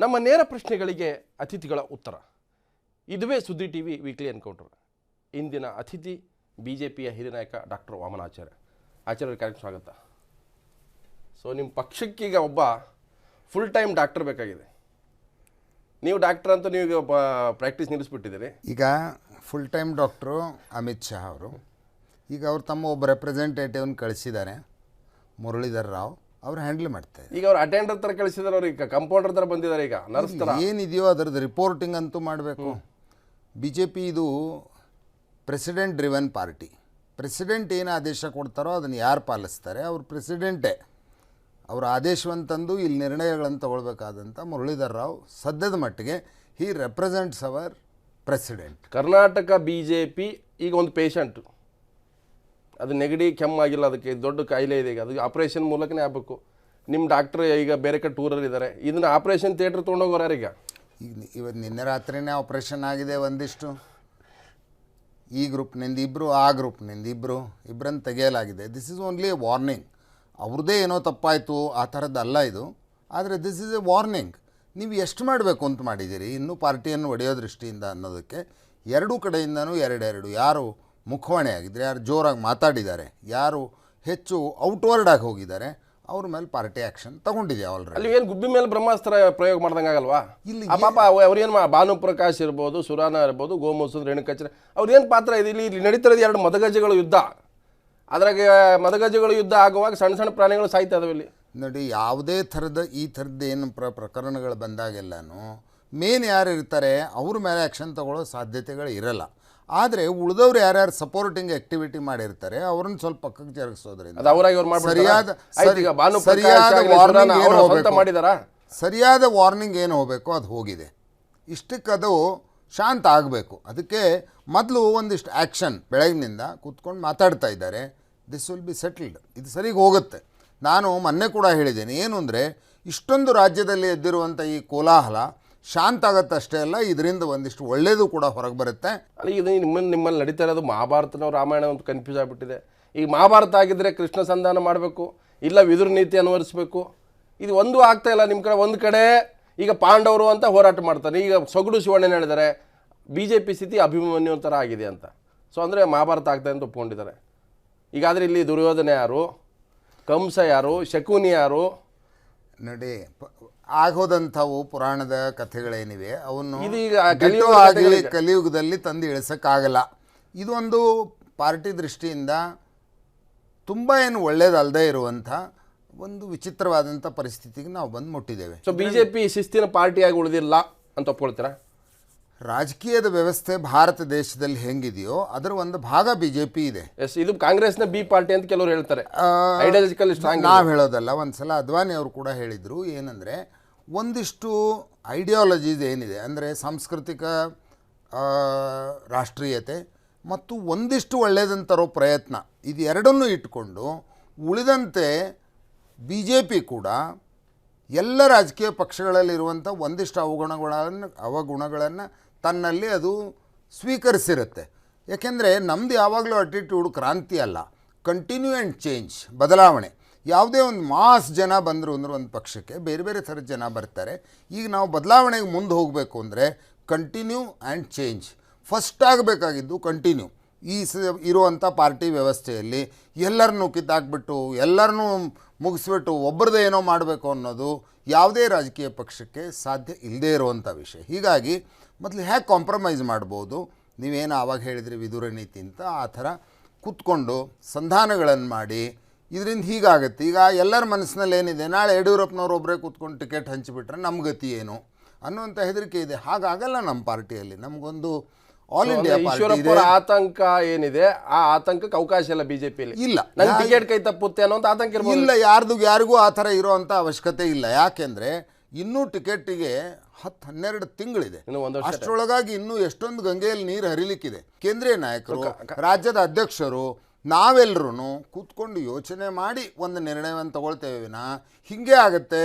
ನಮ್ಮ ನೇರ ಪ್ರಶ್ನೆಗಳಿಗೆ ಅತಿಥಿಗಳ ಉತ್ತರ. ಇದುವೇ ಸುದ್ದಿ ಟಿ ವಿ ವೀಕ್ಲಿ ಎನ್ಕೌಂಟರ್. ಇಂದಿನ ಅತಿಥಿ ಬಿ ಜೆ ಪಿಯ ಹಿರಿಯ ನಾಯಕ ಡಾಕ್ಟರ್ ವಾಮನಾಚಾರ್ಯ ಆಚಾರ್ಯ. ಕಾರ್ಯಕ್ರಮ ಸ್ವಾಗತ. ಸೊ ನಿಮ್ಮ ಪಕ್ಷಕ್ಕೀಗ ಒಬ್ಬ ಫುಲ್ ಟೈಮ್ ಡಾಕ್ಟರ್ ಬೇಕಾಗಿದೆ. ನೀವು ಡಾಕ್ಟರ್ ಅಂತ ನೀವು ಪ್ರಾಕ್ಟೀಸ್ ನಿಲ್ಲಿಸ್ಬಿಟ್ಟಿದ್ದೀರಿ. ಈಗ full time doctor Amit Shah ಅವರು. ಈಗ ಅವರು ತಮ್ಮ ಒಬ್ಬ ರೆಪ್ರೆಸೆಂಟೇಟಿವ್ನ ಕಳಿಸಿದ್ದಾರೆ. ಮುರಳೀಧರ್ ರಾವ್. ಅವ್ರು ಹ್ಯಾಂಡಲ್ ಮಾಡ್ತಾರೆ ಈಗ ಅವ್ರು ಅಟೆಂಡರ್ ಥರ ಕಳಿಸಿದಾರೆ ಅವ್ರು ಈಗ ಕಂಪೌಂಡರ್ ಥರ ಬಂದಿದ್ದಾರೆ ಈಗ ನರ್ಸ್ ಥರ. ಏನಿದೆಯೋ ಅದರದ್ದು ರಿಪೋರ್ಟಿಂಗ್ ಅಂತೂ ಮಾಡಬೇಕು. ಬಿ ಜೆ ಪಿ ಇದು ಪ್ರೆಸಿಡೆಂಟ್ ಡ್ರಿವನ್ ಪಾರ್ಟಿ ಪ್ರೆಸಿಡೆಂಟ್ ಏನು ಆದೇಶ ಕೊಡ್ತಾರೋ ಅದನ್ನು ಯಾರು ಪಾಲಿಸ್ತಾರೆ? ಅವ್ರು ಪ್ರೆಸಿಡೆಂಟೇ ಅವರ ಆದೇಶವಂತಂದು ಇಲ್ಲಿ ನಿರ್ಣಯಗಳನ್ನು ತಗೊಳ್ಬೇಕಾದಂಥ ಮುರಳೀಧರ್ ರಾವ್ ಸದ್ಯದ ಮಟ್ಟಿಗೆ he represents our president Karnataka B J P ಈಗ ಒಂದು ಪೇಷಂಟು ಅದು ನೆಗಡಿ ಕೆಮ್ಮಾಗಿಲ್ಲ ಅದಕ್ಕೆ ದೊಡ್ಡ ಕಾಯಿಲೆ ಇದೆ ಈಗ. ಅದು ಆಪ್ರೇಷನ್ ಮೂಲಕನೇ ಆಗಬೇಕು. ನಿಮ್ಮ ಡಾಕ್ಟ್ರ್ ಈಗ ಬೇರೆ ಕಡೆ ಟೂರಲ್ಲಿ ಇದ್ದಾರೆ ಇದನ್ನ ಆಪ್ರೇಷನ್ ಥಿಯೇಟ್ರ್ ತೊಗೊಂಡೋಗೋರು ಈಗ? ಇವತ್ತು ನಿನ್ನೆ ರಾತ್ರಿನೇ ಆಪ್ರೇಷನ್ ಆಗಿದೆ ಒಂದಿಷ್ಟು. ಈ ಗ್ರೂಪ್ನಿಂದ ಇಬ್ಬರು ಆ ಗ್ರೂಪ್ನಿಂದ ಇಬ್ಬರು ಇಬ್ಬರನ್ನು ತೆಗೆಯಲಾಗಿದೆ. This is only a warning ಅವ್ರದ್ದೇ ಏನೋ ತಪ್ಪಾಯಿತು, ಆ ಥರದ್ದಲ್ಲ ಇದು. ಆದರೆ ದಿಸ್ ಇಸ್ ಎ ವಾರ್ನಿಂಗ್ ನೀವು ಎಷ್ಟು ಮಾಡಬೇಕು ಅಂತ ಮಾಡಿದ್ದೀರಿ? ಇನ್ನೂ ಪಾರ್ಟಿಯನ್ನು ಒಡೆಯೋ ದೃಷ್ಟಿಯಿಂದ ಅನ್ನೋದಕ್ಕೆ ಎರಡೂ ಕಡೆಯಿಂದನೂ ಎರಡೆರಡು. ಯಾರು? ಮುಖವಾಣಿ ಆಗಿದ್ದರೆ ಯಾರು ಜೋರಾಗಿ ಮಾತಾಡಿದ್ದಾರೆ ಯಾರು ಹೆಚ್ಚು ಔಟ್ವರ್ಡ್ ಆಗಿ ಹೋಗಿದ್ದಾರೆ ಅವ್ರ ಮೇಲೆ ಪಾರ್ಟಿ ಆ್ಯಕ್ಷನ್ ತಗೊಂಡಿದೆ ಆಲ್ರೆಡಿ ಅಲ್ಲಿ ಏನು ಗುಬ್ಬಿ ಮೇಲೆ ಬ್ರಹ್ಮಾಸ್ತ್ರ ಪ್ರಯೋಗ ಮಾಡ್ದಂಗೆ ಆಗಲ್ವಾ? ಇಲ್ಲಿ ಪಾಪ ಅವ- ಅವ್ರೇನು ಮಾ- ಭಾನುಪ್ರಕಾಶ್ ಇರ್ಬೋದು ಸುರಾನ ಇರ್ಬೋದು ಗೋಮೂಸದ ಅವ್ರು ಅವ್ರೇನು ಪಾತ್ರ ಇದೆ? ಇಲ್ಲಿ ಇಲ್ಲಿ ನಡೀತಿರೋದು ಎರಡು ಮದಗಜಗಳು ಯುದ್ಧ. ಅದ್ರಾಗ ಮದಗಜಗಳು ಯುದ್ಧ ಆಗುವಾಗ ಸಣ್ಣ ಸಣ್ಣ ಪ್ರಾಣಿಗಳು ಸಾಯ್ತಾ ಇಲ್ಲಿ. ನೋಡಿ ಯಾವುದೇ ಥರದ ಈ ಥರದ್ದು ಏನು ಪ್ರ ಪ್ರಕರಣಗಳು ಬಂದಾಗೆಲ್ಲನೂ ಮೇನ್ ಯಾರು ಇರ್ತಾರೆ ಅವ್ರ ಮೇಲೆ ಆ್ಯಕ್ಷನ್ ತಗೊಳ್ಳೋ ಸಾಧ್ಯತೆಗಳು ಇರಲ್ಲ. ಆದರೆ ಉಳಿದವ್ರು ಯಾರ್ಯಾರು ಸಪೋರ್ಟಿಂಗ್ ಆಕ್ಟಿವಿಟಿ ಮಾಡಿರ್ತಾರೆ ಅವ್ರನ್ನ ಸ್ವಲ್ಪ ಪಕ್ಕಕ್ಕೆ ಜರುಗಿಸೋದ್ರಿಂದ ಸರಿಯಾದ ಸರಿಯಾದ ವಾರ್ನಿಂಗ್ ಏನು ಹೋಗಬೇಕು? ಸರಿಯಾದ ವಾರ್ನಿಂಗ್ ಏನು ಹೋಗಬೇಕು? ಅದು ಹೋಗಿದೆ. ಇಷ್ಟಕ್ಕೆ ಅದು ಶಾಂತ ಆಗಬೇಕು. ಅದಕ್ಕೆ ಮೊದಲು ಒಂದಿಷ್ಟು ಆ್ಯಕ್ಷನ್ ಬೆಳಗಿನಿಂದ ಕೂತ್ಕೊಂಡು ಮಾತಾಡ್ತಾ ಇದ್ದಾರೆ. ದಿಸ್ ವಿಲ್ ಬಿ ಸೆಟಲ್ಡ್ ಇದು ಸರಿಗೆ ಹೋಗುತ್ತೆ. ನಾನು ಮೊನ್ನೆ ಕೂಡ ಹೇಳಿದ್ದೇನೆ ಏನು ಅಂದರೆ ಇಷ್ಟೊಂದು ರಾಜ್ಯದಲ್ಲಿ ಎದ್ದಿರುವಂಥ ಈ ಕೋಲಾಹಲ ಶಾಂತ ಆಗತ್ತೆ ಅಷ್ಟೇ ಅಲ್ಲ ಇದರಿಂದ ಒಂದಿಷ್ಟು ಒಳ್ಳೆಯದು ಕೂಡ ಹೊರಗೆ ಬರುತ್ತೆ. ಅಲ್ಲಿ ಇದು ನಿಮ್ಮಲ್ಲಿ ನಿಮ್ಮಲ್ಲಿ ನಡೀತಾ ಇರೋದು ಮಹಾಭಾರತನೋ ರಾಮಾಯಣ ಅಂತ ಕನ್ಫ್ಯೂಸ್ ಆಗಿಬಿಟ್ಟಿದೆ. ಈಗ ಮಹಾಭಾರತ ಆಗಿದ್ರೆ ಕೃಷ್ಣ ಸಂಧಾನ ಮಾಡಬೇಕು ಇಲ್ಲ ವಿದುರ್ ನೀತಿ ಅನುವರಿಸಬೇಕು. ಇದು ಒಂದು ಆಗ್ತಾ ಇಲ್ಲ ನಿಮ್ಮ ಕಡೆ ಒಂದು ಕಡೆ ಈಗ ಪಾಂಡವರು ಅಂತ ಹೋರಾಟ ಮಾಡ್ತಾರೆ. ಈಗ ಸೊಗಡು ಶಿವಣ್ಣ ಹೇಳಿದ್ದಾರೆ ಬಿ ಜೆ ಪಿ ಸ್ಥಿತಿ ಅಭಿಮನ್ಯು ಥರ ಆಗಿದೆ ಅಂತ. ಸೊ ಅಂದರೆ ಮಹಾಭಾರತ ಆಗ್ತಾ ಅಂತ ಒಪ್ಕೊಂಡಿದ್ದಾರೆ. ಈಗಾದರೆ ಇಲ್ಲಿ ದುರ್ಯೋಧನೆ ಯಾರು? ಕಂಸ ಯಾರು? ಶಕುನಿ ಯಾರು? ನೋಡಿ ಪ- ಆಗೋದಂಥವು ಪುರಾಣದ ಕಥೆಗಳೇನಿವೆ. ಅವನ್ನು ಕಲಿಯುಗದ ಕಲಿಯುಗದಲ್ಲಿ ತಂದು ಇಳಿಸೋಕ್ಕಾಗಲ್ಲ. ಇದೊಂದು ಪಾರ್ಟಿ ದೃಷ್ಟಿಯಿಂದ ತುಂಬ ಏನು ಒಳ್ಳೇದಲ್ಲದೆ ಇರುವಂಥ ಒಂದು ವಿಚಿತ್ರವಾದಂಥ ಪರಿಸ್ಥಿತಿಗೆ ನಾವು ಬಂದು ಮುಟ್ಟಿದ್ದೇವೆ. ಸೊ ಬಿ ಜೆ ಪಿ ಶಿಸ್ತಿನ ಪಾರ್ಟಿಯಾಗಿ ಉಳಿದಿಲ್ಲ ಅಂತ ಒಪ್ಕೊಳ್ತೀರಾ? ರಾಜಕೀಯದ ವ್ಯವಸ್ಥೆ ಭಾರತ ದೇಶದಲ್ಲಿ ಹೆಂಗಿದೆಯೋ ಅದರ ಒಂದು ಭಾಗ ಬಿ ಜೆ ಪಿ ಇದೆ. ಎಸ್ ಇದು ಕಾಂಗ್ರೆಸ್ನ ಬಿ ಪಾರ್ಟಿ ಅಂತ ಕೆಲವರು ಹೇಳ್ತಾರೆ. ನಾವು ಹೇಳೋದಲ್ಲ ಒಂದು ಸಲ ಅದ್ವಾನಿ ಅವರು ಕೂಡ ಹೇಳಿದರು ಏನಂದರೆ ಒಂದಿಷ್ಟು ಐಡಿಯಾಲಜೀಸ್ ಏನಿದೆ, ಅಂದರೆ ಸಾಂಸ್ಕೃತಿಕ ರಾಷ್ಟ್ರೀಯತೆ, ಮತ್ತು ಒಂದಿಷ್ಟು ಒಳ್ಳೆಯದನ್ನು ತರೋ ಪ್ರಯತ್ನ ಇದು ಎರಡನ್ನೂ ಇಟ್ಕೊಂಡು ಉಳಿದಂತೆ ಬಿ ಜೆ ಪಿ ಕೂಡ ಎಲ್ಲ ರಾಜಕೀಯ ಪಕ್ಷಗಳಲ್ಲಿರುವಂಥ ಒಂದಿಷ್ಟು ಅವಗುಣಗಳನ್ನು ಅವಗುಣಗಳನ್ನು ತನ್ನಲ್ಲಿ ಅದು ಸ್ವೀಕರಿಸಿರುತ್ತೆ. ಯಾಕೆಂದರೆ ನಮ್ಮದು ಯಾವಾಗಲೂ ಅಟಿಟ್ಯೂಡ್ ಕ್ರಾಂತಿ ಅಲ್ಲ ಕಂಟಿನ್ಯೂ ಆ್ಯಂಡ್ ಚೇಂಜ್ ಬದಲಾವಣೆ. ಯಾವುದೇ ಒಂದು ಮಾಸ್ ಜನ ಬಂದರು ಅಂದ್ರೆ ಒಂದು ಪಕ್ಷಕ್ಕೆ, ಬೇರೆ ಬೇರೆ ಥರದ ಜನ ಬರ್ತಾರೆ. ಈಗ ನಾವು ಬದಲಾವಣೆಗೆ ಮುಂದೆ ಹೋಗಬೇಕು ಅಂದರೆ ಕಂಟಿನ್ಯೂ ಆ್ಯಂಡ್ ಚೇಂಜ್ ಫಸ್ಟ್ ಆಗಬೇಕಾಗಿದ್ದು ಕಂಟಿನ್ಯೂ ಈ ಸ, ಇರುವಂಥ ಪಾರ್ಟಿ ವ್ಯವಸ್ಥೆಯಲ್ಲಿ ಎಲ್ಲರನ್ನೂ ಕಿತ್ತಾಕ್ಬಿಟ್ಟು ಎಲ್ಲರನ್ನೂ ಮುಗಿಸ್ಬಿಟ್ಟು ಒಬ್ಬರದೇ ಏನೋ ಮಾಡಬೇಕು ಅನ್ನೋದು ಯಾವುದೇ ರಾಜಕೀಯ ಪಕ್ಷಕ್ಕೆ ಸಾಧ್ಯ ಇಲ್ಲದೇ ಇರುವಂಥ ವಿಷಯ. ಹೀಗಾಗಿ ಮೊದಲು ಹೇಗೆ ಕಾಂಪ್ರಮೈಸ್ ಮಾಡ್ಬೋದು? ನೀವೇನು ಆವಾಗ ಹೇಳಿದ್ರಿ ವಿದುರ ನೀತಿ ಅಂತ ಆ ಥರ ಕೂತ್ಕೊಂಡು ಸಂಧಾನಗಳನ್ನು ಮಾಡಿ ಇದರಿಂದ ಹೀಗಾಗುತ್ತೆ. ಈಗ ಎಲ್ಲರ ಮನಸ್ಸಿನಲ್ಲಿ ಏನಿದೆ ನಾಳೆ ಯಡಿಯೂರಪ್ಪನವ್ರು ಒಬ್ಬರೇ ಕೂತ್ಕೊಂಡು ಟಿಕೆಟ್ ಹಂಚಿಬಿಟ್ರೆ ನಮ್ಮ ಗತಿ ಏನು? ಅನ್ನುವಂಥ ಹೆದರಿಕೆ ಇದೆ. ಹಾಗಾಗಲ್ಲ ನಮ್ಮ ಪಾರ್ಟಿಯಲ್ಲಿ. ನಮಗೊಂದು ಆಲ್ ಇಂಡಿಯಾ ಪಾರ್ಟಿ ಆತಂಕ ಏನಿದೆ? ಆ ಆತಂಕಕ್ಕೆ ಅವಕಾಶ ಇಲ್ಲ ಬಿಜೆಪಿಯಲ್ಲಿ. ಇಲ್ಲ. ಟಿಕೆಟ್ ಕೈ ತಪ್ಪುತ್ತೆ ಅನ್ನೋ ಆತಂಕ ಇಲ್ಲ ಯಾರ್ದು ಯಾರಿಗೂ ಆ ಥರ ಇರೋವಂಥ ಅವಶ್ಯಕತೆ ಇಲ್ಲ. ಯಾಕೆಂದರೆ ಇನ್ನೂ ಟಿಕೆಟಿಗೆ ಹತ್ತು ಹನ್ನೆರಡು ತಿಂಗಳಿದೆ. ಅಷ್ಟರೊಳಗಾಗಿ ಇನ್ನೂ ಎಷ್ಟೊಂದು ಗಂಗೆಯಲ್ಲಿ ನೀರು ಹರಿಲಿಕ್ಕಿದೆ. ಕೇಂದ್ರೀಯ ನಾಯಕರು ರಾಜ್ಯದ ಅಧ್ಯಕ್ಷರು ನಾವೆಲ್ಲರೂ ಕೂತ್ಕೊಂಡು ಯೋಚನೆ ಮಾಡಿ ಒಂದು ನಿರ್ಣಯವನ್ನು ತಗೊಳ್ತೇವೆ ವಿನ ಹೀಗೆ ಆಗುತ್ತೆ.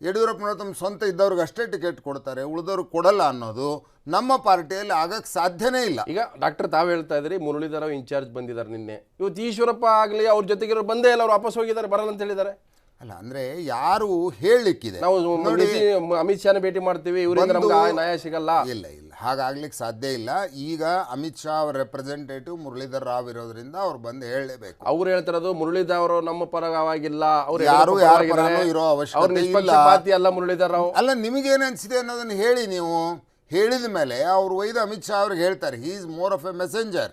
ಯಡಿಯೂರಪ್ಪನವರು ತಮ್ಮ ಸ್ವಂತ ಇದ್ದವ್ರಿಗೆ ಅಷ್ಟೇ ಟಿಕೆಟ್ ಕೊಡ್ತಾರೆ ಉಳಿದವ್ರಿಗೆ ಕೊಡಲ್ಲ ಅನ್ನೋದು ನಮ್ಮ ಪಾರ್ಟಿಯಲ್ಲಿ ಆಗಕ್ಕೆ ಸಾಧ್ಯನೇ ಇಲ್ಲ. ಈಗ ಡಾಕ್ಟರ್ ತಾವು ಹೇಳ್ತಾ ಇದ್ರಿ, ಮುರಳೀಧರ ಇನ್ಚಾರ್ಜ್ ಬಂದಿದ್ದಾರೆ ನಿನ್ನೆ. ಇವತ್ತು ಈಶ್ವರಪ್ಪ ಆಗಲಿ ಅವ್ರ ಜೊತೆಗಿರೋ ಬಂದೇ ಇಲ್ಲ, ಅವ್ರು ವಾಪಸ್ ಹೋಗಿದ್ದಾರೆ, ಬರಲ್ಲ ಅಂತ ಹೇಳಿದ್ದಾರೆ. ಅಲ್ಲ ಅಂದ್ರೆ ಯಾರು ಹೇಳಲಿಕ್ಕಿದೆ? ನಾವು ನೋಡಿ ಅಮಿತ್ ಶಾನ ಭೇಟಿ ಮಾಡ್ತೀವಿ ಇವರಿಂದ ನಮ್ಗೆ ನ್ಯಾಯ ಸಿಗಲ್ಲ. ಇಲ್ಲ ಇಲ್ಲ ಹಾಗಾಗ್ಲಿಕ್ಕೆ ಸಾಧ್ಯ ಇಲ್ಲ. ಈಗ ಅಮಿತ್ ಶಾ ಅವರ ರೆಪ್ರೆಸೆಂಟೇಟಿವ್ ಮುರಳೀಧರ್ ರಾವ್ ಇರೋದ್ರಿಂದ ಅವ್ರು ಬಂದು ಹೇಳಲೇಬೇಕು. ಅವ್ರು ಹೇಳ್ತಿರೋದು ಮುರಳೀಧರ್ ಅವರು ನಮ್ಮ ಪರವಾಗಿಲ್ಲ ಅವ್ರು ಯಾರು ಯಾರ ಇರೋ ಅವಶ್ಯಕತೆ ಇಲ್ಲ. ಅಲ್ಲ ಮುರಳೀಧರ್ ರಾವ್. ಅಲ್ಲ ನಿಮಗೇನು ಅನಿಸಿದೆ ಅನ್ನೋದನ್ನ ಹೇಳಿ ನೀವು. ಹೇಳಿದ ಮೇಲೆ ಅವ್ರು ಒಯ್ದು ಅಮಿತ್ ಶಾ ಅವ್ರಿಗೆ ಹೇಳ್ತಾರೆ he is more of a messenger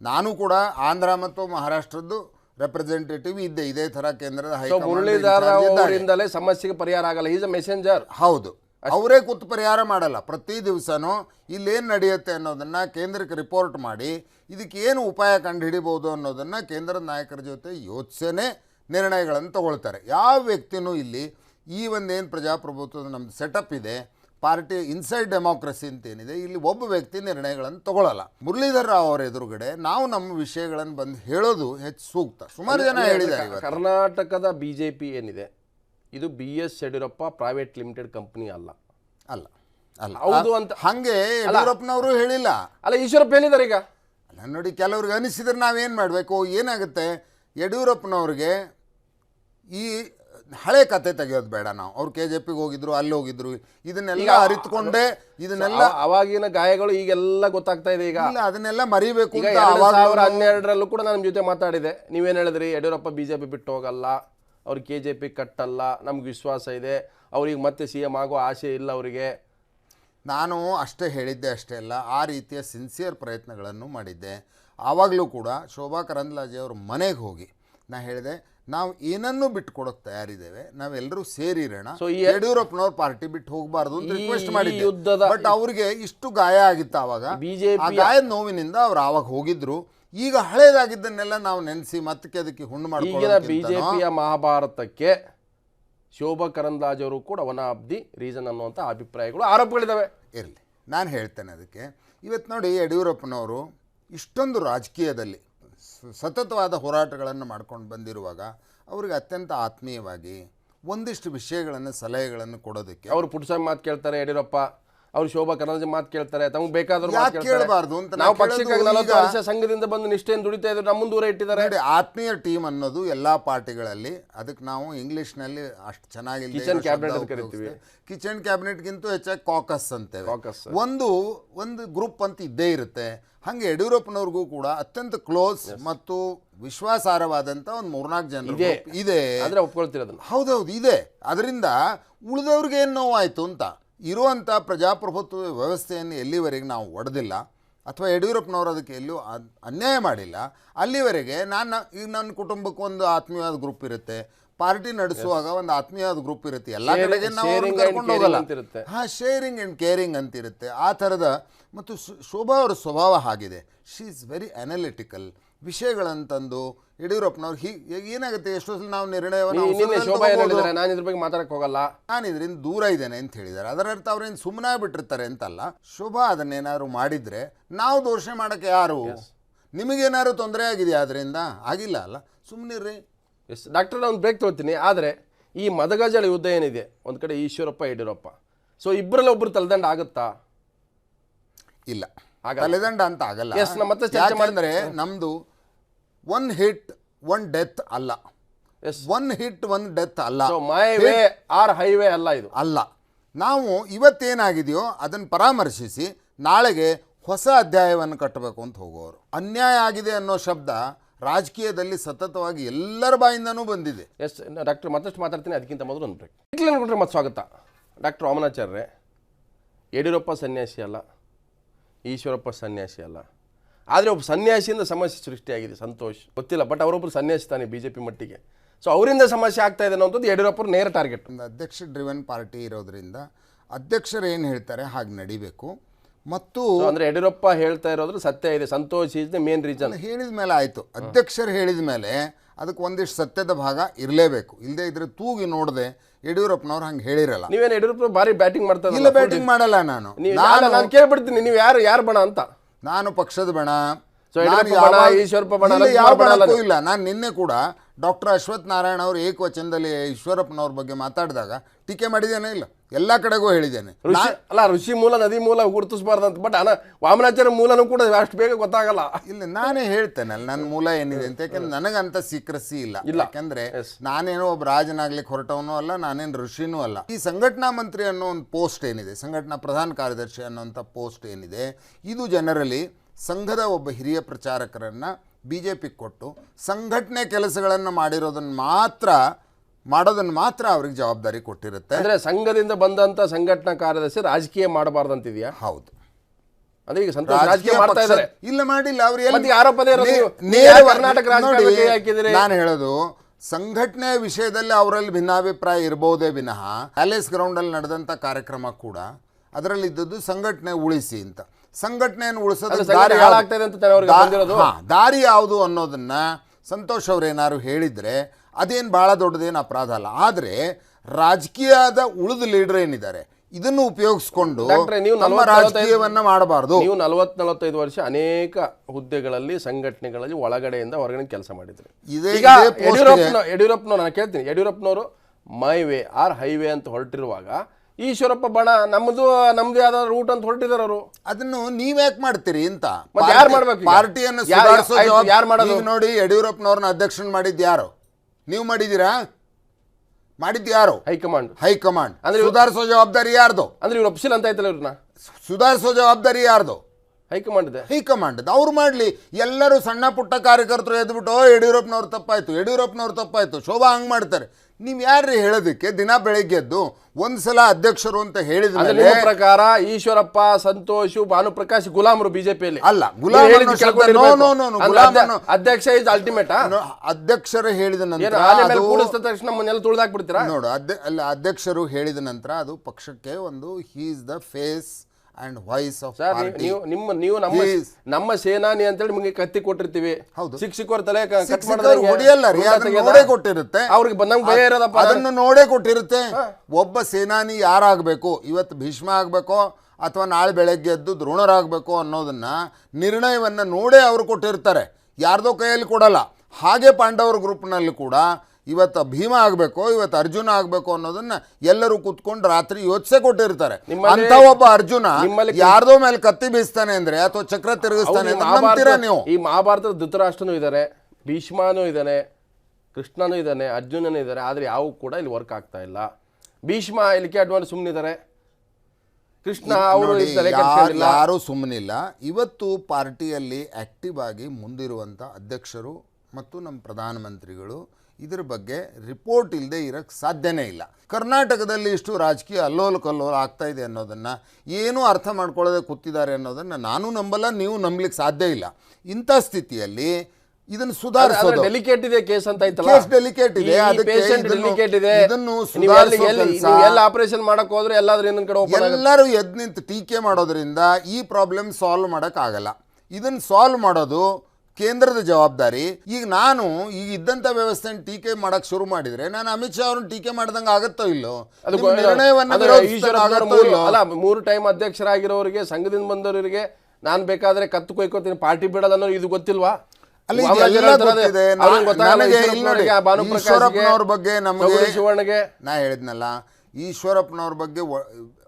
ನಾನು ಕೂಡ ಆಂಧ್ರ ಮತ್ತು ಮಹಾರಾಷ್ಟ್ರದ್ದು ರೆಪ್ರೆಸೆಂಟೇಟಿವ್ ಇದ್ದೆ ಇದೇ ಥರ ಕೇಂದ್ರದ ಮುರಳೀಧರ್. ಅವರಿಂದಲೇ ಸಮಸ್ಯೆಗೆ ಪರಿಹಾರ ಆಗಲ್ಲ. ಈಸ್ ಅ ಮೆಸೆಂಜರ್ ಹೌದು. ಅವರೇ ಕೂತು ಪರಿಹಾರ ಮಾಡಲ್ಲ. ಪ್ರತಿ ದಿವಸನೂ ಇಲ್ಲೇನು ನಡೆಯುತ್ತೆ ಅನ್ನೋದನ್ನು ಕೇಂದ್ರಕ್ಕೆ ರಿಪೋರ್ಟ್ ಮಾಡಿ ಇದಕ್ಕೆ ಏನು ಉಪಾಯ ಕಂಡುಹಿಡಿಬೋದು ಅನ್ನೋದನ್ನು ಕೇಂದ್ರದ ನಾಯಕರ ಜೊತೆ ಯೋಚನೆ ನಿರ್ಣಯಗಳನ್ನು ತಗೊಳ್ತಾರೆ. ಯಾವ ವ್ಯಕ್ತಿನೂ ಇಲ್ಲಿ ಈ ಒಂದೇನು ಪ್ರಜಾಪ್ರಭುತ್ವದ ನಮ್ಮದು ಸೆಟಪ್ ಇದೆ ಪಾರ್ಟಿ ಇನ್ಸೈಡ್ ಡೆಮೋಕ್ರಸಿ ಅಂತ ಏನಿದೆ ಇಲ್ಲಿ ಒಬ್ಬ ವ್ಯಕ್ತಿ ನಿರ್ಣಯಗಳನ್ನು ತಗೊಳ್ಳಲ್ಲ. ಮುರಳೀಧರ್ ರಾವ್ ಅವರ ಎದುರುಗಡೆ ನಾವು ನಮ್ಮ ವಿಷಯಗಳನ್ನು ಬಂದು ಹೇಳೋದು ಹೆಚ್ಚು ಸೂಕ್ತ. ಸುಮಾರು ಜನ ಹೇಳಿದ್ದಾರೆ ಕರ್ನಾಟಕದ ಪಿ ಏನಿದೆ ಇದು B S Yediyurappa private limited company ಅಲ್ಲ. ಅಲ್ಲ ಅಲ್ಲ. ಹೌದು ಅಂತ ಹಂಗೆ ಯಡಿಯೂರಪ್ಪನವರು ಹೇಳಿಲ್ಲ. ಅಲ್ಲ ಈಶ್ವರಪ್ಪ ಹೇಳಿದ್ದಾರೆ ಈಗ. ಅಲ್ಲ ನೋಡಿ ಕೆಲವ್ರಿಗೆ ಅನಿಸಿದ್ರೆ ನಾವೇನು ಮಾಡಬೇಕು? ಏನಾಗುತ್ತೆ? ಯಡಿಯೂರಪ್ಪನವ್ರಿಗೆ ಈ ಹಳೆ ಕತೆ ತೆಗೆಯೋದು ಬೇಡ ನಾವು. ಅವ್ರು ಕೆ ಜೆ ಪಿಗೆ ಹೋಗಿದ್ರು ಅಲ್ಲಿ ಹೋಗಿದ್ರು. ಇದನ್ನೆಲ್ಲ ಅರಿತುಕೊಂಡೆ ಇದನ್ನೆಲ್ಲ ಅವ- ಅವಾಗಿನ ಗಾಯಗಳು ಈಗೆಲ್ಲ ಗೊತ್ತಾಗ್ತಾ ಇದೆ ಈಗ. ಇಲ್ಲ ಅದನ್ನೆಲ್ಲ ಮರಿಬೇಕು ಈಗ ಅಂತ ಎರಡು ಅವಾಗ ಸಾವಿರ ಹನ್ನೆರಡರಲ್ಲೂ ಕೂಡ ನಾನು ಜೊತೆ ಮಾತಾಡಿದೆ. ನೀವೇನು ಹೇಳಿದ್ರಿ? ಯಡಿಯೂರಪ್ಪ ಬಿಜೆಪಿ ಬಿಟ್ಟು ಹೋಗಲ್ಲ. ಅವ್ರು ಕೆ ಜೆ ಪಿ ಕಟ್ಟಲ್ಲ. ನಮ್ಗೆ ವಿಶ್ವಾಸ ಇದೆ. ಅವ್ರಿಗೆ ಮತ್ತೆ ಸಿ ಎಂ ಆಗೋ ಆಸೆ ಇಲ್ಲ ಅವರಿಗೆ. ನಾನು ಅಷ್ಟೇ ಹೇಳಿದ್ದೆ ಅಷ್ಟೇ ಅಲ್ಲ ಆ ರೀತಿಯ ಸಿನ್ಸಿಯರ್ ಪ್ರಯತ್ನಗಳನ್ನು ಮಾಡಿದ್ದೆ. ಆವಾಗಲೂ ಕೂಡ ಶೋಭಾ ಕರಂದ್ಲಾಜೆ ಅವ್ರ ಮನೆಗೆ ಹೋಗಿ ನಾ ಹೇಳಿದೆ ನಾವು ಏನನ್ನು ಬಿಟ್ಟು ಕೊಡೋಕೆ ತಯಾರಿದ್ದೇವೆ ನಾವೆಲ್ಲರೂ ಸೇರಿರೋಣ ಯಡಿಯೂರಪ್ಪನವ್ರ ಪಾರ್ಟಿ ಬಿಟ್ಟು ಹೋಗಬಾರ್ದು ಅಂತ ರಿಕ್ವೆಸ್ಟ್ ಮಾಡಿದ್ವಿ ಬಟ್ ಅವ್ರಿಗೆ ಇಷ್ಟು ಗಾಯ ಆಗಿತ್ತು ಆವಾಗ ಬಿಜೆಪಿ ಆ ಗಾಯದ ನೋವಿನಿಂದ ಅವ್ರು ಆವಾಗ ಹೋಗಿದ್ರು. ಈಗ ಹಳೇದಾಗಿದ್ದನ್ನೆಲ್ಲ ನಾವು ನೆನೆಸಿ ಮತ್ತೆ ಅದಕ್ಕೆ ಹುಣ್ಣು ಮಾಡಿ ಬಿಜೆಪಿಯ ಮಹಾಭಾರತಕ್ಕೆ ಶೋಭಾ ಕರಂದಾಜ್ ಅವರು ಕೂಡ ಒನ್ ಆಫ್ ದಿ ರೀಸನ್ ಅನ್ನುವಂಥ ಅಭಿಪ್ರಾಯಗಳು ಆರೋಪಗಳಿದ್ದಾವೆ ಇರಲಿ. ನಾನು ಹೇಳ್ತೇನೆ ಅದಕ್ಕೆ. ಇವತ್ತು ನೋಡಿ ಯಡಿಯೂರಪ್ಪನವರು ಇಷ್ಟೊಂದು ರಾಜಕೀಯದಲ್ಲಿ ಸತತವಾದ ಹೋರಾಟಗಳನ್ನು ಮಾಡ್ಕೊಂಡು ಬಂದಿರುವಾಗ ಅವ್ರಿಗೆ ಅತ್ಯಂತ ಆತ್ಮೀಯವಾಗಿ ಒಂದಿಷ್ಟು ವಿಷಯಗಳನ್ನು, ಸಲಹೆಗಳನ್ನು ಕೊಡೋದಕ್ಕೆ ಅವರು ಪುಟ್ಟಸ್ವಾಮಿ ಮಾತು ಕೇಳ್ತಾರೆ, ಯಡಿಯೂರಪ್ಪ ಅವ್ರು ಶೋಭಾ ಕರಂದ್ಲಾಜೆ ಮಾತು ಕೇಳ್ತಾರೆ ತಮ್ಗೆ ಬೇಕಾದ್ರೂ ಯಾಕೆ ಕೇಳಬಾರ್ದು ಅಂತ ನಾವು ಪಕ್ಷಕ್ಕಾಗಿ ಕೇಳೋದು ನಲವತ್ತು ಈಗ- ವರ್ಷ ಸಂಘದಿಂದ ಬಂದು ನಿಷ್ಠೆಯಿಂದ ದುಡಿತಾ ಇದ್ರು ನಮ್ಮ ದೂರ ಇಟ್ಟಿದ್ದಾರೆ. ನೋಡಿ ಆತ್ಮೀಯ ಟೀಮ್ ಅನ್ನೋದು ಎಲ್ಲ ಪಾರ್ಟಿಗಳಲ್ಲಿ ಅದಕ್ಕೆ ನಾವು ಇಂಗ್ಲಿಷ್ನಲ್ಲಿ ಅಷ್ಟು ಚೆನ್ನಾಗಿ ಕಿಚನ್ ಕ್ಯಾಬಿನೆಟ್ ಅಂತ ಕರಿತೀವಿ. ಕಿಚನ್ ಕ್ಯಾಬಿನೆಟ್ಗಿಂತ ಹೆಚ್ಚಾಗಿ ಕಾಕಸ್ ಅಂತೇವೆ. Caucus. ಒಂದು ಒಂದು ಗ್ರೂಪ್ ಅಂತ ಇದ್ದೇ ಇರುತ್ತೆ. ಹಾಗೆ ಯಡಿಯೂರಪ್ಪನವ್ರಿಗೂ ಕೂಡ ಅತ್ಯಂತ ಕ್ಲೋಸ್ ಮತ್ತು ವಿಶ್ವಾಸಾರ್ಹವಾದಂಥ ಒಂದು ಮೂರ್ನಾಲ್ಕು ಜನ ಇದೆ. ಇದೆ. ಆದ್ರೆ ಒಪ್ಕೊಳ್ತೀರ ಅದನ್ನ. ಹೌದೌದು ಇದೆ. ಅದರಿಂದ ಉಳಿದವ್ರಿಗೆ ಏನು ನೋವಾಯಿತು ಅಂತ ಇರುವಂಥ ಪ್ರಜಾಪ್ರಭುತ್ವ ವ್ಯವಸ್ಥೆಯನ್ನು ಎಲ್ಲಿವರೆಗೆ ನಾವು ಒಡೆದಿಲ್ಲ ಅಥವಾ ಯಡಿಯೂರಪ್ಪನವರು ಅದಕ್ಕೆ ಎಲ್ಲೂ ಅನ್- ಅನ್ಯಾಯ ಮಾಡಿಲ್ಲ ಅಲ್ಲಿವರೆಗೆ ನಾನು ಈಗ ನನ್ನ ಕುಟುಂಬಕ್ಕೆ ಒಂದು ಆತ್ಮೀಯವಾದ ಗ್ರೂಪ್ ಇರುತ್ತೆ ಪಾರ್ಟಿ ನಡೆಸುವಾಗ ಒಂದು ಆತ್ಮೀಯವಾದ ಗ್ರೂಪ್ ಇರುತ್ತೆ ಎಲ್ಲ ಕಡೆಗೆ ನಾವು ಕರ್ಕೊಂಡು ಹೋಗಲ್ಲ. ಹಾಂ ಶೇರಿಂಗ್ ಆ್ಯಂಡ್ ಕೇರಿಂಗ್ ಅಂತಿರುತ್ತೆ. ಆ ಥರದ ಮತ್ತು ಶು- ಶೋಭಾ ಅವರ ಸ್ವಭಾವ ಆಗಿದೆ ಶಿ ಈಸ್ ವೆರಿ ಅನಾಲಿಟಿಕಲ್ ವಿಷಯಗಳಂತಂದು ಯಡಿಯೂರಪ್ಪನವ್ರು ಹೀಗೆ ಏನಾಗುತ್ತೆ? ಎಷ್ಟೋ ಸಲ ನಾವು ನಿರ್ಣಯವನ್ನು ನಾನು ಇದ್ರ ಬಗ್ಗೆ ಮಾತಾಡಕ್ಕೆ ಹೋಗಲ್ಲ. ನಾನು ಇದರಿಂದ ದೂರ ಇದ್ದೇನೆ ಅಂತ ಹೇಳಿದ್ದಾರೆ. ಅದರ ಅರ್ಥ ಅವ್ರೇನು ಸುಮ್ಮನೆ ಬಿಟ್ಟಿರ್ತಾರೆ ಅಂತಲ್ಲ ಶೋಭಾ ಅದನ್ನೇನಾದ್ರು ಮಾಡಿದ್ರೆ ನಾವು ದೋಷಣೆ ಮಾಡೋಕ್ಕೆ ಯಾರು? ನಿಮಗೇನಾದ್ರು ತೊಂದರೆ ಆಗಿದೆಯಾ ಅದರಿಂದ ಆಗಿಲ್ಲ ಅಲ್ಲ. ಸುಮ್ಮನಿರ್ರಿ ಎಸ್ ಡಾಕ್ಟರ್ ನಾನು ಬ್ರೇಕ್ ತೊಗೊಳ್ತೀನಿ. ಆದರೆ ಈ ಮದಗಜಳ ಯುದ್ಧ ಏನಿದೆ? ಒಂದು ಕಡೆ ಈಶ್ವರಪ್ಪ ಯಡಿಯೂರಪ್ಪ. ಸೊ ಇಬ್ಬರಲ್ಲಿ ಒಬ್ಬರು ತಲೆದಂಡ ಆಗುತ್ತಾ? ಇಲ್ಲ. ತಲೆದಂಡ ಅಂತ ಆಗಲ್ಲ. ಎಸ್ ನಮ್ಮ ಮತ್ತೆ ಚರ್ಚೆ ಮಾಡಿದರೆ ನಮ್ದು ಒನ್ ಹಿಟ್ ಒನ್ ಡೆತ್ ಅಲ್ಲ. Yes one hit one death ಅಲ್ಲ. ಮೈ ವೇ ಆರ್ ಹೈವೇ ಅಲ್ಲ ಇದು. ಅಲ್ಲ. ನಾವು ಇವತ್ತೇನಾಗಿದೆಯೋ ಅದನ್ನು ಪರಾಮರ್ಶಿಸಿ ನಾಳೆಗೆ ಹೊಸ ಅಧ್ಯಾಯವನ್ನು ಕಟ್ಟಬೇಕು ಅಂತ ಹೋಗೋರು. ಅನ್ಯಾಯ ಆಗಿದೆ ಅನ್ನೋ ಶಬ್ದ ರಾಜಕೀಯದಲ್ಲಿ ಸತತವಾಗಿ ಎಲ್ಲರ ಬಾಯಿಂದನೂ ಬಂದಿದೆ. ಎಸ್ ಡಾಕ್ಟರ್ ಮತ್ತಷ್ಟು ಮಾತಾಡ್ತೀನಿ. ಅದಕ್ಕಿಂತ ಮೊದಲು ಒಂದು ಬ್ರೇಕ್ ಇಟ್ಲಿ ಮತ್ತೆ ಸ್ವಾಗತ. ಡಾಕ್ಟರ್ ವಾಮನಾಚಾರ್ಯರೇ ಯಡಿಯೂರಪ್ಪ ಸನ್ಯಾಸಿ ಅಲ್ಲ ಈಶ್ವರಪ್ಪ ಸನ್ಯಾಸಿ ಅಲ್ಲ. ಆದರೆ ಒಬ್ಬ ಸನ್ಯಾಸಿಯಿಂದ ಸಮಸ್ಯೆ ಸೃಷ್ಟಿಯಾಗಿದೆ ಸಂತೋಷ್. ಗೊತ್ತಿಲ್ಲ ಬಟ್ ಅವರೊಬ್ಬರು ಸನ್ಯಾಸಿ ತಾನೆ ಬಿ ಜೆ ಪಿ ಮಟ್ಟಿಗೆ. ಸೊ ಅವರಿಂದ ಸಮಸ್ಯೆ ಆಗ್ತಾ ಇದೆ ಅನ್ನೋದು ಯಡಿಯೂರಪ್ಪರು ನೇರ ಟಾರ್ಗೆಟ್ ಒಂದು ಅಧ್ಯಕ್ಷ ಡ್ರಿವನ್ ಪಾರ್ಟಿ ಇರೋದ್ರಿಂದ ಅಧ್ಯಕ್ಷರು ಏನು ಹೇಳ್ತಾರೆ ಹಾಗೆ ನಡಿಬೇಕು. ಮತ್ತು ಅಂದರೆ ಯಡಿಯೂರಪ್ಪ ಹೇಳ್ತಾ ಇರೋದ್ರ ಸತ್ಯ ಇದೆ Santosh is the main reason ಹೇಳಿದ ಮೇಲೆ ಆಯಿತು. ಅಧ್ಯಕ್ಷರು ಹೇಳಿದ ಮೇಲೆ ಅದಕ್ಕೆ ಒಂದಿಷ್ಟು ಸತ್ಯದ ಭಾಗ ಇರಲೇಬೇಕು. ಇಲ್ಲದೆ ಇದ್ರೆ ತೂಗಿ ನೋಡದೆ ಯಡಿಯೂರಪ್ಪನವ್ರು ಹಂಗೆ ಹೇಳಿರಲ್ಲ. ನೀವೇನು ಯಡಿಯೂರಪ್ಪ ಭಾರಿ ಬ್ಯಾಟಿಂಗ್ ಮಾಡ್ತಾರೆ ಇಲ್ಲ ಬ್ಯಾಟಿಂಗ್ ಮಾಡಲ್ಲ ನಾನು ನಾನು ಕೇಳ್ಬಿಡ್ತೀನಿ ನೀವು ಯಾರು ಯಾರು ಬಣ ಅಂತ? ನಾನು ಪಕ್ಷದ ಬಣ ಈಶ್ವರಪ್ಪ ಯಾವ ಬಣಕ್ಕೂ ಇಲ್ಲ. ನಾನು ನಿನ್ನೆ ಕೂಡ ಡಾಕ್ಟರ್ ಅಶ್ವಥ್ ನಾರಾಯಣ ಅವರು ಏಕವಚನದಲ್ಲಿ ಈಶ್ವರಪ್ಪನವ್ರ ಬಗ್ಗೆ ಮಾತಾಡಿದಾಗ ಟೀಕೆ ಮಾಡಿದೇನೇ ಇಲ್ಲ. ಎಲ್ಲ ಕಡೆಗೂ ಹೇಳಿದ್ದೇನೆ. ಋಷಿ ಅಲ್ಲ ಋಷಿ ಮೂಲ ನದಿ ಮೂಲ ಗುರುತಿಸಬಾರ್ದಂತ ಬಟ್ ಅನ ವಾಮನಾಚಾರ್ಯ ಮೂಲನೂ ಕೂಡ ಅಷ್ಟು ಬೇಗ ಗೊತ್ತಾಗಲ್ಲ. ಇಲ್ಲ ನಾನೇ ಹೇಳ್ತೇನಲ್ಲ ನನ್ನ ಮೂಲ ಏನಿದೆ ಅಂತ. ಯಾಕಂದ್ರೆ ನನಗಂತ ಸೀಕ್ರಸಿ ಇಲ್ಲ. ಇಲ್ಲ. ಯಾಕಂದ್ರೆ Yes. ನಾನೇನೋ ಒಬ್ಬ ರಾಜನಾಗ್ಲಿಕ್ಕೆ ಹೊರಟವನು ಅಲ್ಲ ನಾನೇನು ಋಷಿನೂ ಅಲ್ಲ. ಈ ಸಂಘಟನಾ ಮಂತ್ರಿ ಅನ್ನೋ ಒಂದು ಪೋಸ್ಟ್ ಏನಿದೆ ಸಂಘಟನಾ ಪ್ರಧಾನ ಕಾರ್ಯದರ್ಶಿ ಅನ್ನೋಂಥ ಪೋಸ್ಟ್ ಏನಿದೆ ಇದು ಜನರಲಿ ಸಂಘದ ಒಬ್ಬ ಹಿರಿಯ ಪ್ರಚಾರಕರನ್ನ ಬಿ ಜೆ ಪಿ ಕೊಟ್ಟು ಸಂಘಟನೆ ಕೆಲಸಗಳನ್ನು ಮಾಡಿರೋದನ್ನು ಮಾತ್ರ ಮಾಡೋದನ್ನು ಮಾತ್ರ ಅವ್ರಿಗೆ ಜವಾಬ್ದಾರಿ ಕೊಟ್ಟಿರುತ್ತೆ. ಅಂದ್ರೆ ಸಂಘದಿಂದ ಬಂದಂತ ಸಂಘಟನಾ ಕಾರ್ಯದರ್ಶಿ ರಾಜಕೀಯ ಮಾಡಬಾರ್ದಂತಿದೆಯಾ? ಹೌದು. ಅಂದ್ರೆ ಈಗ ಸಂತೋಷ್ ರಾಜಕೀಯ ಮಾಡ್ತಾ ಇದ್ದಾರೆ. ಇಲ್ಲ ಮಾಡಿಲ್ಲ ಅವ್ರು ಎಲ್ಲಿ- ಮತ್ತೆ ನೇರ ಕರ್ನಾಟಕ ರಾಜಕಾರಣಕ್ಕೆ ನೋಡಿ, ನಾನು ಹೇಳೋದು ಸಂಘಟನೆ ವಿಷಯದಲ್ಲಿ ಅವರಲ್ಲಿ ಭಿನ್ನಾಭಿಪ್ರಾಯ ಇರಬಹುದೇ ವಿನಃ ಪ್ಯಾಲೇಸ್ ಗ್ರೌಂಡಲ್ಲಿ ನಡೆದಂತ ಕಾರ್ಯಕ್ರಮ ಕೂಡ ಅದರಲ್ಲಿ ಇದ್ದದ್ದು ಸಂಘಟನೆ ಉಳಿಸಿ ಅಂತ. ಸಂಘಟನೆಯನ್ನು ಉಳಿಸೋದು ದಾರಿ ಹಾಳಾಗ್ತಾ ಇದೆ ಅಂತ? ದಾರಿ ಯಾವುದು ಅನ್ನೋದನ್ನ ಸಂತೋಷ್ ಅವ್ರೇನಾದ್ರು ಹೇಳಿದ್ರೆ ಅದೇನು ಭಾಳ ದೊಡ್ಡದೇನು ಅಪರಾಧ ಅಲ್ಲ. ಆದರೆ ರಾಜಕೀಯದ ಉಳಿದ ಲೀಡರ್ ಏನಿದ್ದಾರೆ? ಇದನ್ನು ಉಪಯೋಗಿಸ್ಕೊಂಡು ನೀವು ನಮ್ಮ 40 ರಾಜಕೀಯವನ್ನ ಮಾಡಬಾರ್ದು. ನೀವು ನಲವತ್ ನಲವತ್ತೈದು ವರ್ಷ ಅನೇಕ ಹುದ್ದೆಗಳಲ್ಲಿ ಸಂಘಟನೆಗಳಲ್ಲಿ ಒಳಗಡೆಯಿಂದ ಹೊರಗಡೆ ಕೆಲಸ ಮಾಡಿದ್ರಿ. ಈಗ ಯಡಿಯೂರಪ್ಪನ ಯಡಿಯೂರಪ್ಪನವ್ರು ನಾನು ಕೇಳ್ತೀನಿ ಯಡಿಯೂರಪ್ಪನವರು ಮೈ ವೇ ಆರ್ ಹೈವೇ ಅಂತ ಹೊರಟಿರುವಾಗ ಈಶ್ವರಪ್ಪ ಬಣ ನಮ್ದು ನಮ್ದೇ ಆದ ರೂಟ್ ಅಂತ ಹೊರಟಿದಾರ ಅವರು. ಅದನ್ನು ನೀವ್ಯಾಕೆ ಮಾಡ್ತೀರಿ ಅಂತ? ಯಾರು ಮಾಡ್ಬೇಕು? ಪಾರ್ಟಿಯನ್ನು ಯಾರ್ ಮಾಡೋದು? ನೋಡಿ ಯಡಿಯೂರಪ್ಪನವ್ರನ್ನ ಅಧ್ಯಕ್ಷನ್ ಮಾಡಿದ್ದು ಯಾರು? ನೀವು ಮಾಡಿದ್ದೀರಾ? ಮಾಡಿದ್ದು ಯಾರು? High command. High command. ಅಂದ್ರೆ ಸುಧಾರಿಸೋ ಜವಾಬ್ದಾರಿ ಯಾರ್ದು? ಅಂದ್ರೆ ಇವ್ರು ಒಪ್ಸಿಲ್ಲ ಅಂತ ಆಯ್ತಲ್ಲ ಇವ್ರನ್ನ? ಸುಧಾರಿಸೋ ಜವಾಬ್ದಾರಿ ಯಾರ್ದು? High command high command. ಅವ್ರು ಮಾಡಲಿ. ಎಲ್ಲರೂ ಸಣ್ಣ ಪುಟ್ಟ ಕಾರ್ಯಕರ್ತರು ಎದ್ಬಿಟ್ಟು "ಓ, ಯಡಿಯೂರಪ್ಪನವ್ರು ತಪ್ಪಾಯ್ತು ಯಡಿಯೂರಪ್ಪನವ್ರು ತಪ್ಪಾಯ್ತು ಶೋಭಾ ಹಂಗೆ ಮಾಡ್ತಾರೆ. ನೀವು ಯಾರ್ರಿ ಹೇಳೋದಕ್ಕೆ? ದಿನ ಬೆಳಗ್ಗೆದ್ದು ಒಂದು ಸಲ ಅಧ್ಯಕ್ಷರು ಅಂತ ಹೇಳಿದ ಅಂದ್ರೆ ಮೇಲೆ ನಿಮ್ಮ ಪ್ರಕಾರ ಈಶ್ವರಪ್ಪ ಸಂತೋಷ್ ಭಾನುಪ್ರಕಾಶ್ ಗುಲಾಮರು ಬಿಜೆಪಿಯಲ್ಲಿ? ಅಲ್ಲ, ಗುಲಾಮ್ ಅನ್ನೋ ಶಬ್ದ- no, no, no, no, Ghulam ಅನ್ನೋ- ಅಧ್ಯಕ್ಷ ಇಸ್ ಅಲ್ಟಿಮೇಟ್ ನೋ- ಅಧ್ಯಕ್ಷರು ಹೇಳಿದ ಏನು ನಂತರ ಆನೆ ಮೇಲೆ ಅದು ಕೂಡಿಸಿದ ತಕ್ಷಣ ತುಳಿದಾಕ್ಬಿಡ್ತೀರಾ? ನೋಡು ಅಧ್ಯ ಅಲ್ಲ ಅಧ್ಯಕ್ಷರು ಹೇಳಿದ ನಂತರ ಅದು ಪಕ್ಷಕ್ಕೆ ಒಂದು he is the face and voice of sir ನೀವು- ನಿಮ್ಮ ನೀವು ನಮ್ಮ Please. ನಮ್ಮ ಸೇನಾನಿ ಅಂತೇಳಿ ನಿಮಗೆ ಕತ್ತಿ ಕೊಟ್ಟಿರ್ತೀವಿ ಹೌದು. ಶಿಕ್ಷಕರ ತಲೆ ಕ- ಕಟ್ ಮಾಡಿದ್ರೆ ಹೊಡಿಯಲ್ಲ ರೀ ಉಲ್ಟಾ ಅದನ್ನ ತೆಗೆಯೋದಾ? ನೋಡೇ ಕೊಟ್ಟಿರುತ್ತೆ ಅವ್ರಿಗೆ ಬಂದಂಗೆ ಭಯ ಇರೋದಪ್ಪ ಅದನ್ನು ನೋಡೇ ಕೊಟ್ಟಿರುತ್ತೆ ಒಬ್ಬ ಸೇನಾನಿ ಯಾರಾಗಬೇಕು ಇವತ್ತು ಭೀಷ್ಮ ಆಗಬೇಕು ಅಥವಾ ನಾಳೆ ಬೆಳಗ್ಗೆ ಎದ್ದು ದ್ರೋಣರಾಗಬೇಕು ಅನ್ನೋದನ್ನ ನಿರ್ಣಯವನ್ನ ನೋಡೇ ಅವರು ಕೊಟ್ಟಿರ್ತಾರೆ ಯಾರ್ದೋ ಕೈಯಲ್ಲಿ ಕೊಡಲ್ಲ ಹಾಗೆ ಪಾಂಡವರ ಗ್ರೂಪ್ನಲ್ಲಿ ಕೂಡ ಇವತ್ತು ಭೀಮ ಆಗಬೇಕು ಇವತ್ತು ಅರ್ಜುನ ಆಗಬೇಕು ಅನ್ನೋದನ್ನ ಎಲ್ಲರೂ ಕುತ್ಕೊಂಡು ರಾತ್ರಿ ಯೋಚಿಸೆ ಕೊಟ್ಟಿರ್ತಾರೆ. ಅಂತ ಒಬ್ಬ ಅರ್ಜುನ ಯಾರ್ದೋ ಮೇಲೆ ಕತ್ತಿ ಬೀಸ್ತಾನೆ ಅಂದ್ರೆ ಅಥವಾ ಚಕ್ರ ತಿರುಗಿಸ್ತಾನೆ ನಂಬ್ತೀರಾ ನೀವು? ಈ ಮಹಾಭಾರತದ ಧೃತರಾಷ್ಟ್ರನೂ ಇದ್ದಾರೆ ಭೀಷ್ಮನೂ ಇದ್ದಾನೆ ಕೃಷ್ಣನೂ ಇದ್ದಾನೆ ಅರ್ಜುನನೂ ಇದ್ದಾರೆ ಆದರೆ ಯಾವ ಕೂಡ ಇಲ್ಲಿ ವರ್ಕ್ ಆಗ್ತಾ ಇಲ್ಲ. ಭೀಷ್ಮ ಇಲ್ಲಿಗೆ ಅಡ್ವಾನ್ಸ್ ಸುಮ್ಮನಿದ್ದಾರೆ ಕೃಷ್ಣ ಅವರು ಯಾರು ಸುಮ್ಮನಿಲ್ಲ ಇವತ್ತು ಪಾರ್ಟಿಯಲ್ಲಿ ಆಕ್ಟಿವ್ ಆಗಿ ಮುಂದಿರುವಂಥ ಅಧ್ಯಕ್ಷರು ಮತ್ತು ನಮ್ಮ ಪ್ರಧಾನಮಂತ್ರಿಗಳು ಇದರ ಬಗ್ಗೆ ರಿಪೋರ್ಟ್ ಇಲ್ಲದೆ ಇರೋಕ್ಕೆ ಸಾಧ್ಯನೇ ಇಲ್ಲ. ಕರ್ನಾಟಕದಲ್ಲಿ ಇಷ್ಟು ರಾಜಕೀಯ ಅಲ್ಲೋಲ ಕಲ್ಲೋಲ ಆಗ್ತಾ ಇದೆ ಅನ್ನೋದನ್ನು ಏನೂ ಅರ್ಥ ಮಾಡ್ಕೊಳ್ಳೋದೇ ಕೂತಿದ್ದಾರೆ ಅನ್ನೋದನ್ನು ನಾನು ನಂಬಲ್ಲ ನೀವು ನಂಬಲಿಕ್ಕೆ ಸಾಧ್ಯ ಇಲ್ಲ. ಇಂಥ ಸ್ಥಿತಿಯಲ್ಲಿ ಇದನ್ನು ಸುಧಾರಿಸೋದು. ಡೆಲಿಕೇಟ್ ಇದೆ ಕೇಸ್ ಅಂತ ಆಯ್ತಲ್ಲ? ಕೇಸ್ ಡೆಲಿಕೇಟ್ ಇದೆ, ಅದಕ್ಕೆ ಡೆಲಿಕೇಟ್ ಇದೆ. ಇದನ್ನು ಸುಧಾರಿಸೋ ನೀವು ಎಲ್ಲ ಆಪರೇಷನ್ ಮಾಡಕ್ಕೆ ಹೋದ್ರೆ ಎಲ್ಲಾದ್ರೂ ಇನ್ನೊಂದ್ ಕಡೆ ಓಪನ್ ಎಲ್ಲರೂ ಎದ್ದು ನಿಂತು ಟೀಕೆ ಮಾಡೋದ್ರಿಂದ ಈ ಪ್ರಾಬ್ಲಮ್ ಸಾಲ್ವ್ ಮಾಡೋಕ್ಕಾಗಲ್ಲ ಇದನ್ನು ಸಾಲ್ವ್ ಮಾಡೋದು ಕೇಂದ್ರದ ಜವಾಬ್ದಾರಿ. ಈಗ ನಾನು ಈಗ ಇದ್ದಂತ ವ್ಯವಸ್ಥೆನ ಟೀಕೆ ಮಾಡಕ್ ಶುರು ಮಾಡಿದ್ರೆ ನಾನು ಅಮಿತ್ ಶಾ ಅವ್ರನ್ನ ಟೀಕೆ ಮಾಡ್ದಂಗೆ ಆಗತ್ತೋ ಇಲ್ಲೋ? ನಿರ್ಣಯವನ್ನು ಮೂರು- ಅಲ್ಲ ಮೂರು ಟೈಮ್ ಅಧ್ಯಕ್ಷರಾಗಿರೋರಿಗೆ ಸಂಘದಿಂದ ಬಂದವರಿಗೆ ನಾನ್ ಬೇಕಾದ್ರೆ ಕತ್ತು ಕೊಯ್ಕೋತೀನಿ ಪಾರ್ಟಿ ಬಿಡಲ್ಲ ಅನ್ನೋ ಇದು ಗೊತ್ತಿಲ್ವಾ? ಈಶ್ವರಪ್ಪನವ್ರ ಬಗ್ಗೆ ನಮಗೆ- ನಾ ಹೇಳಿದ್ನಲ್ಲ ಈಶ್ವರಪ್ಪನವ್ರ ಬಗ್ಗೆ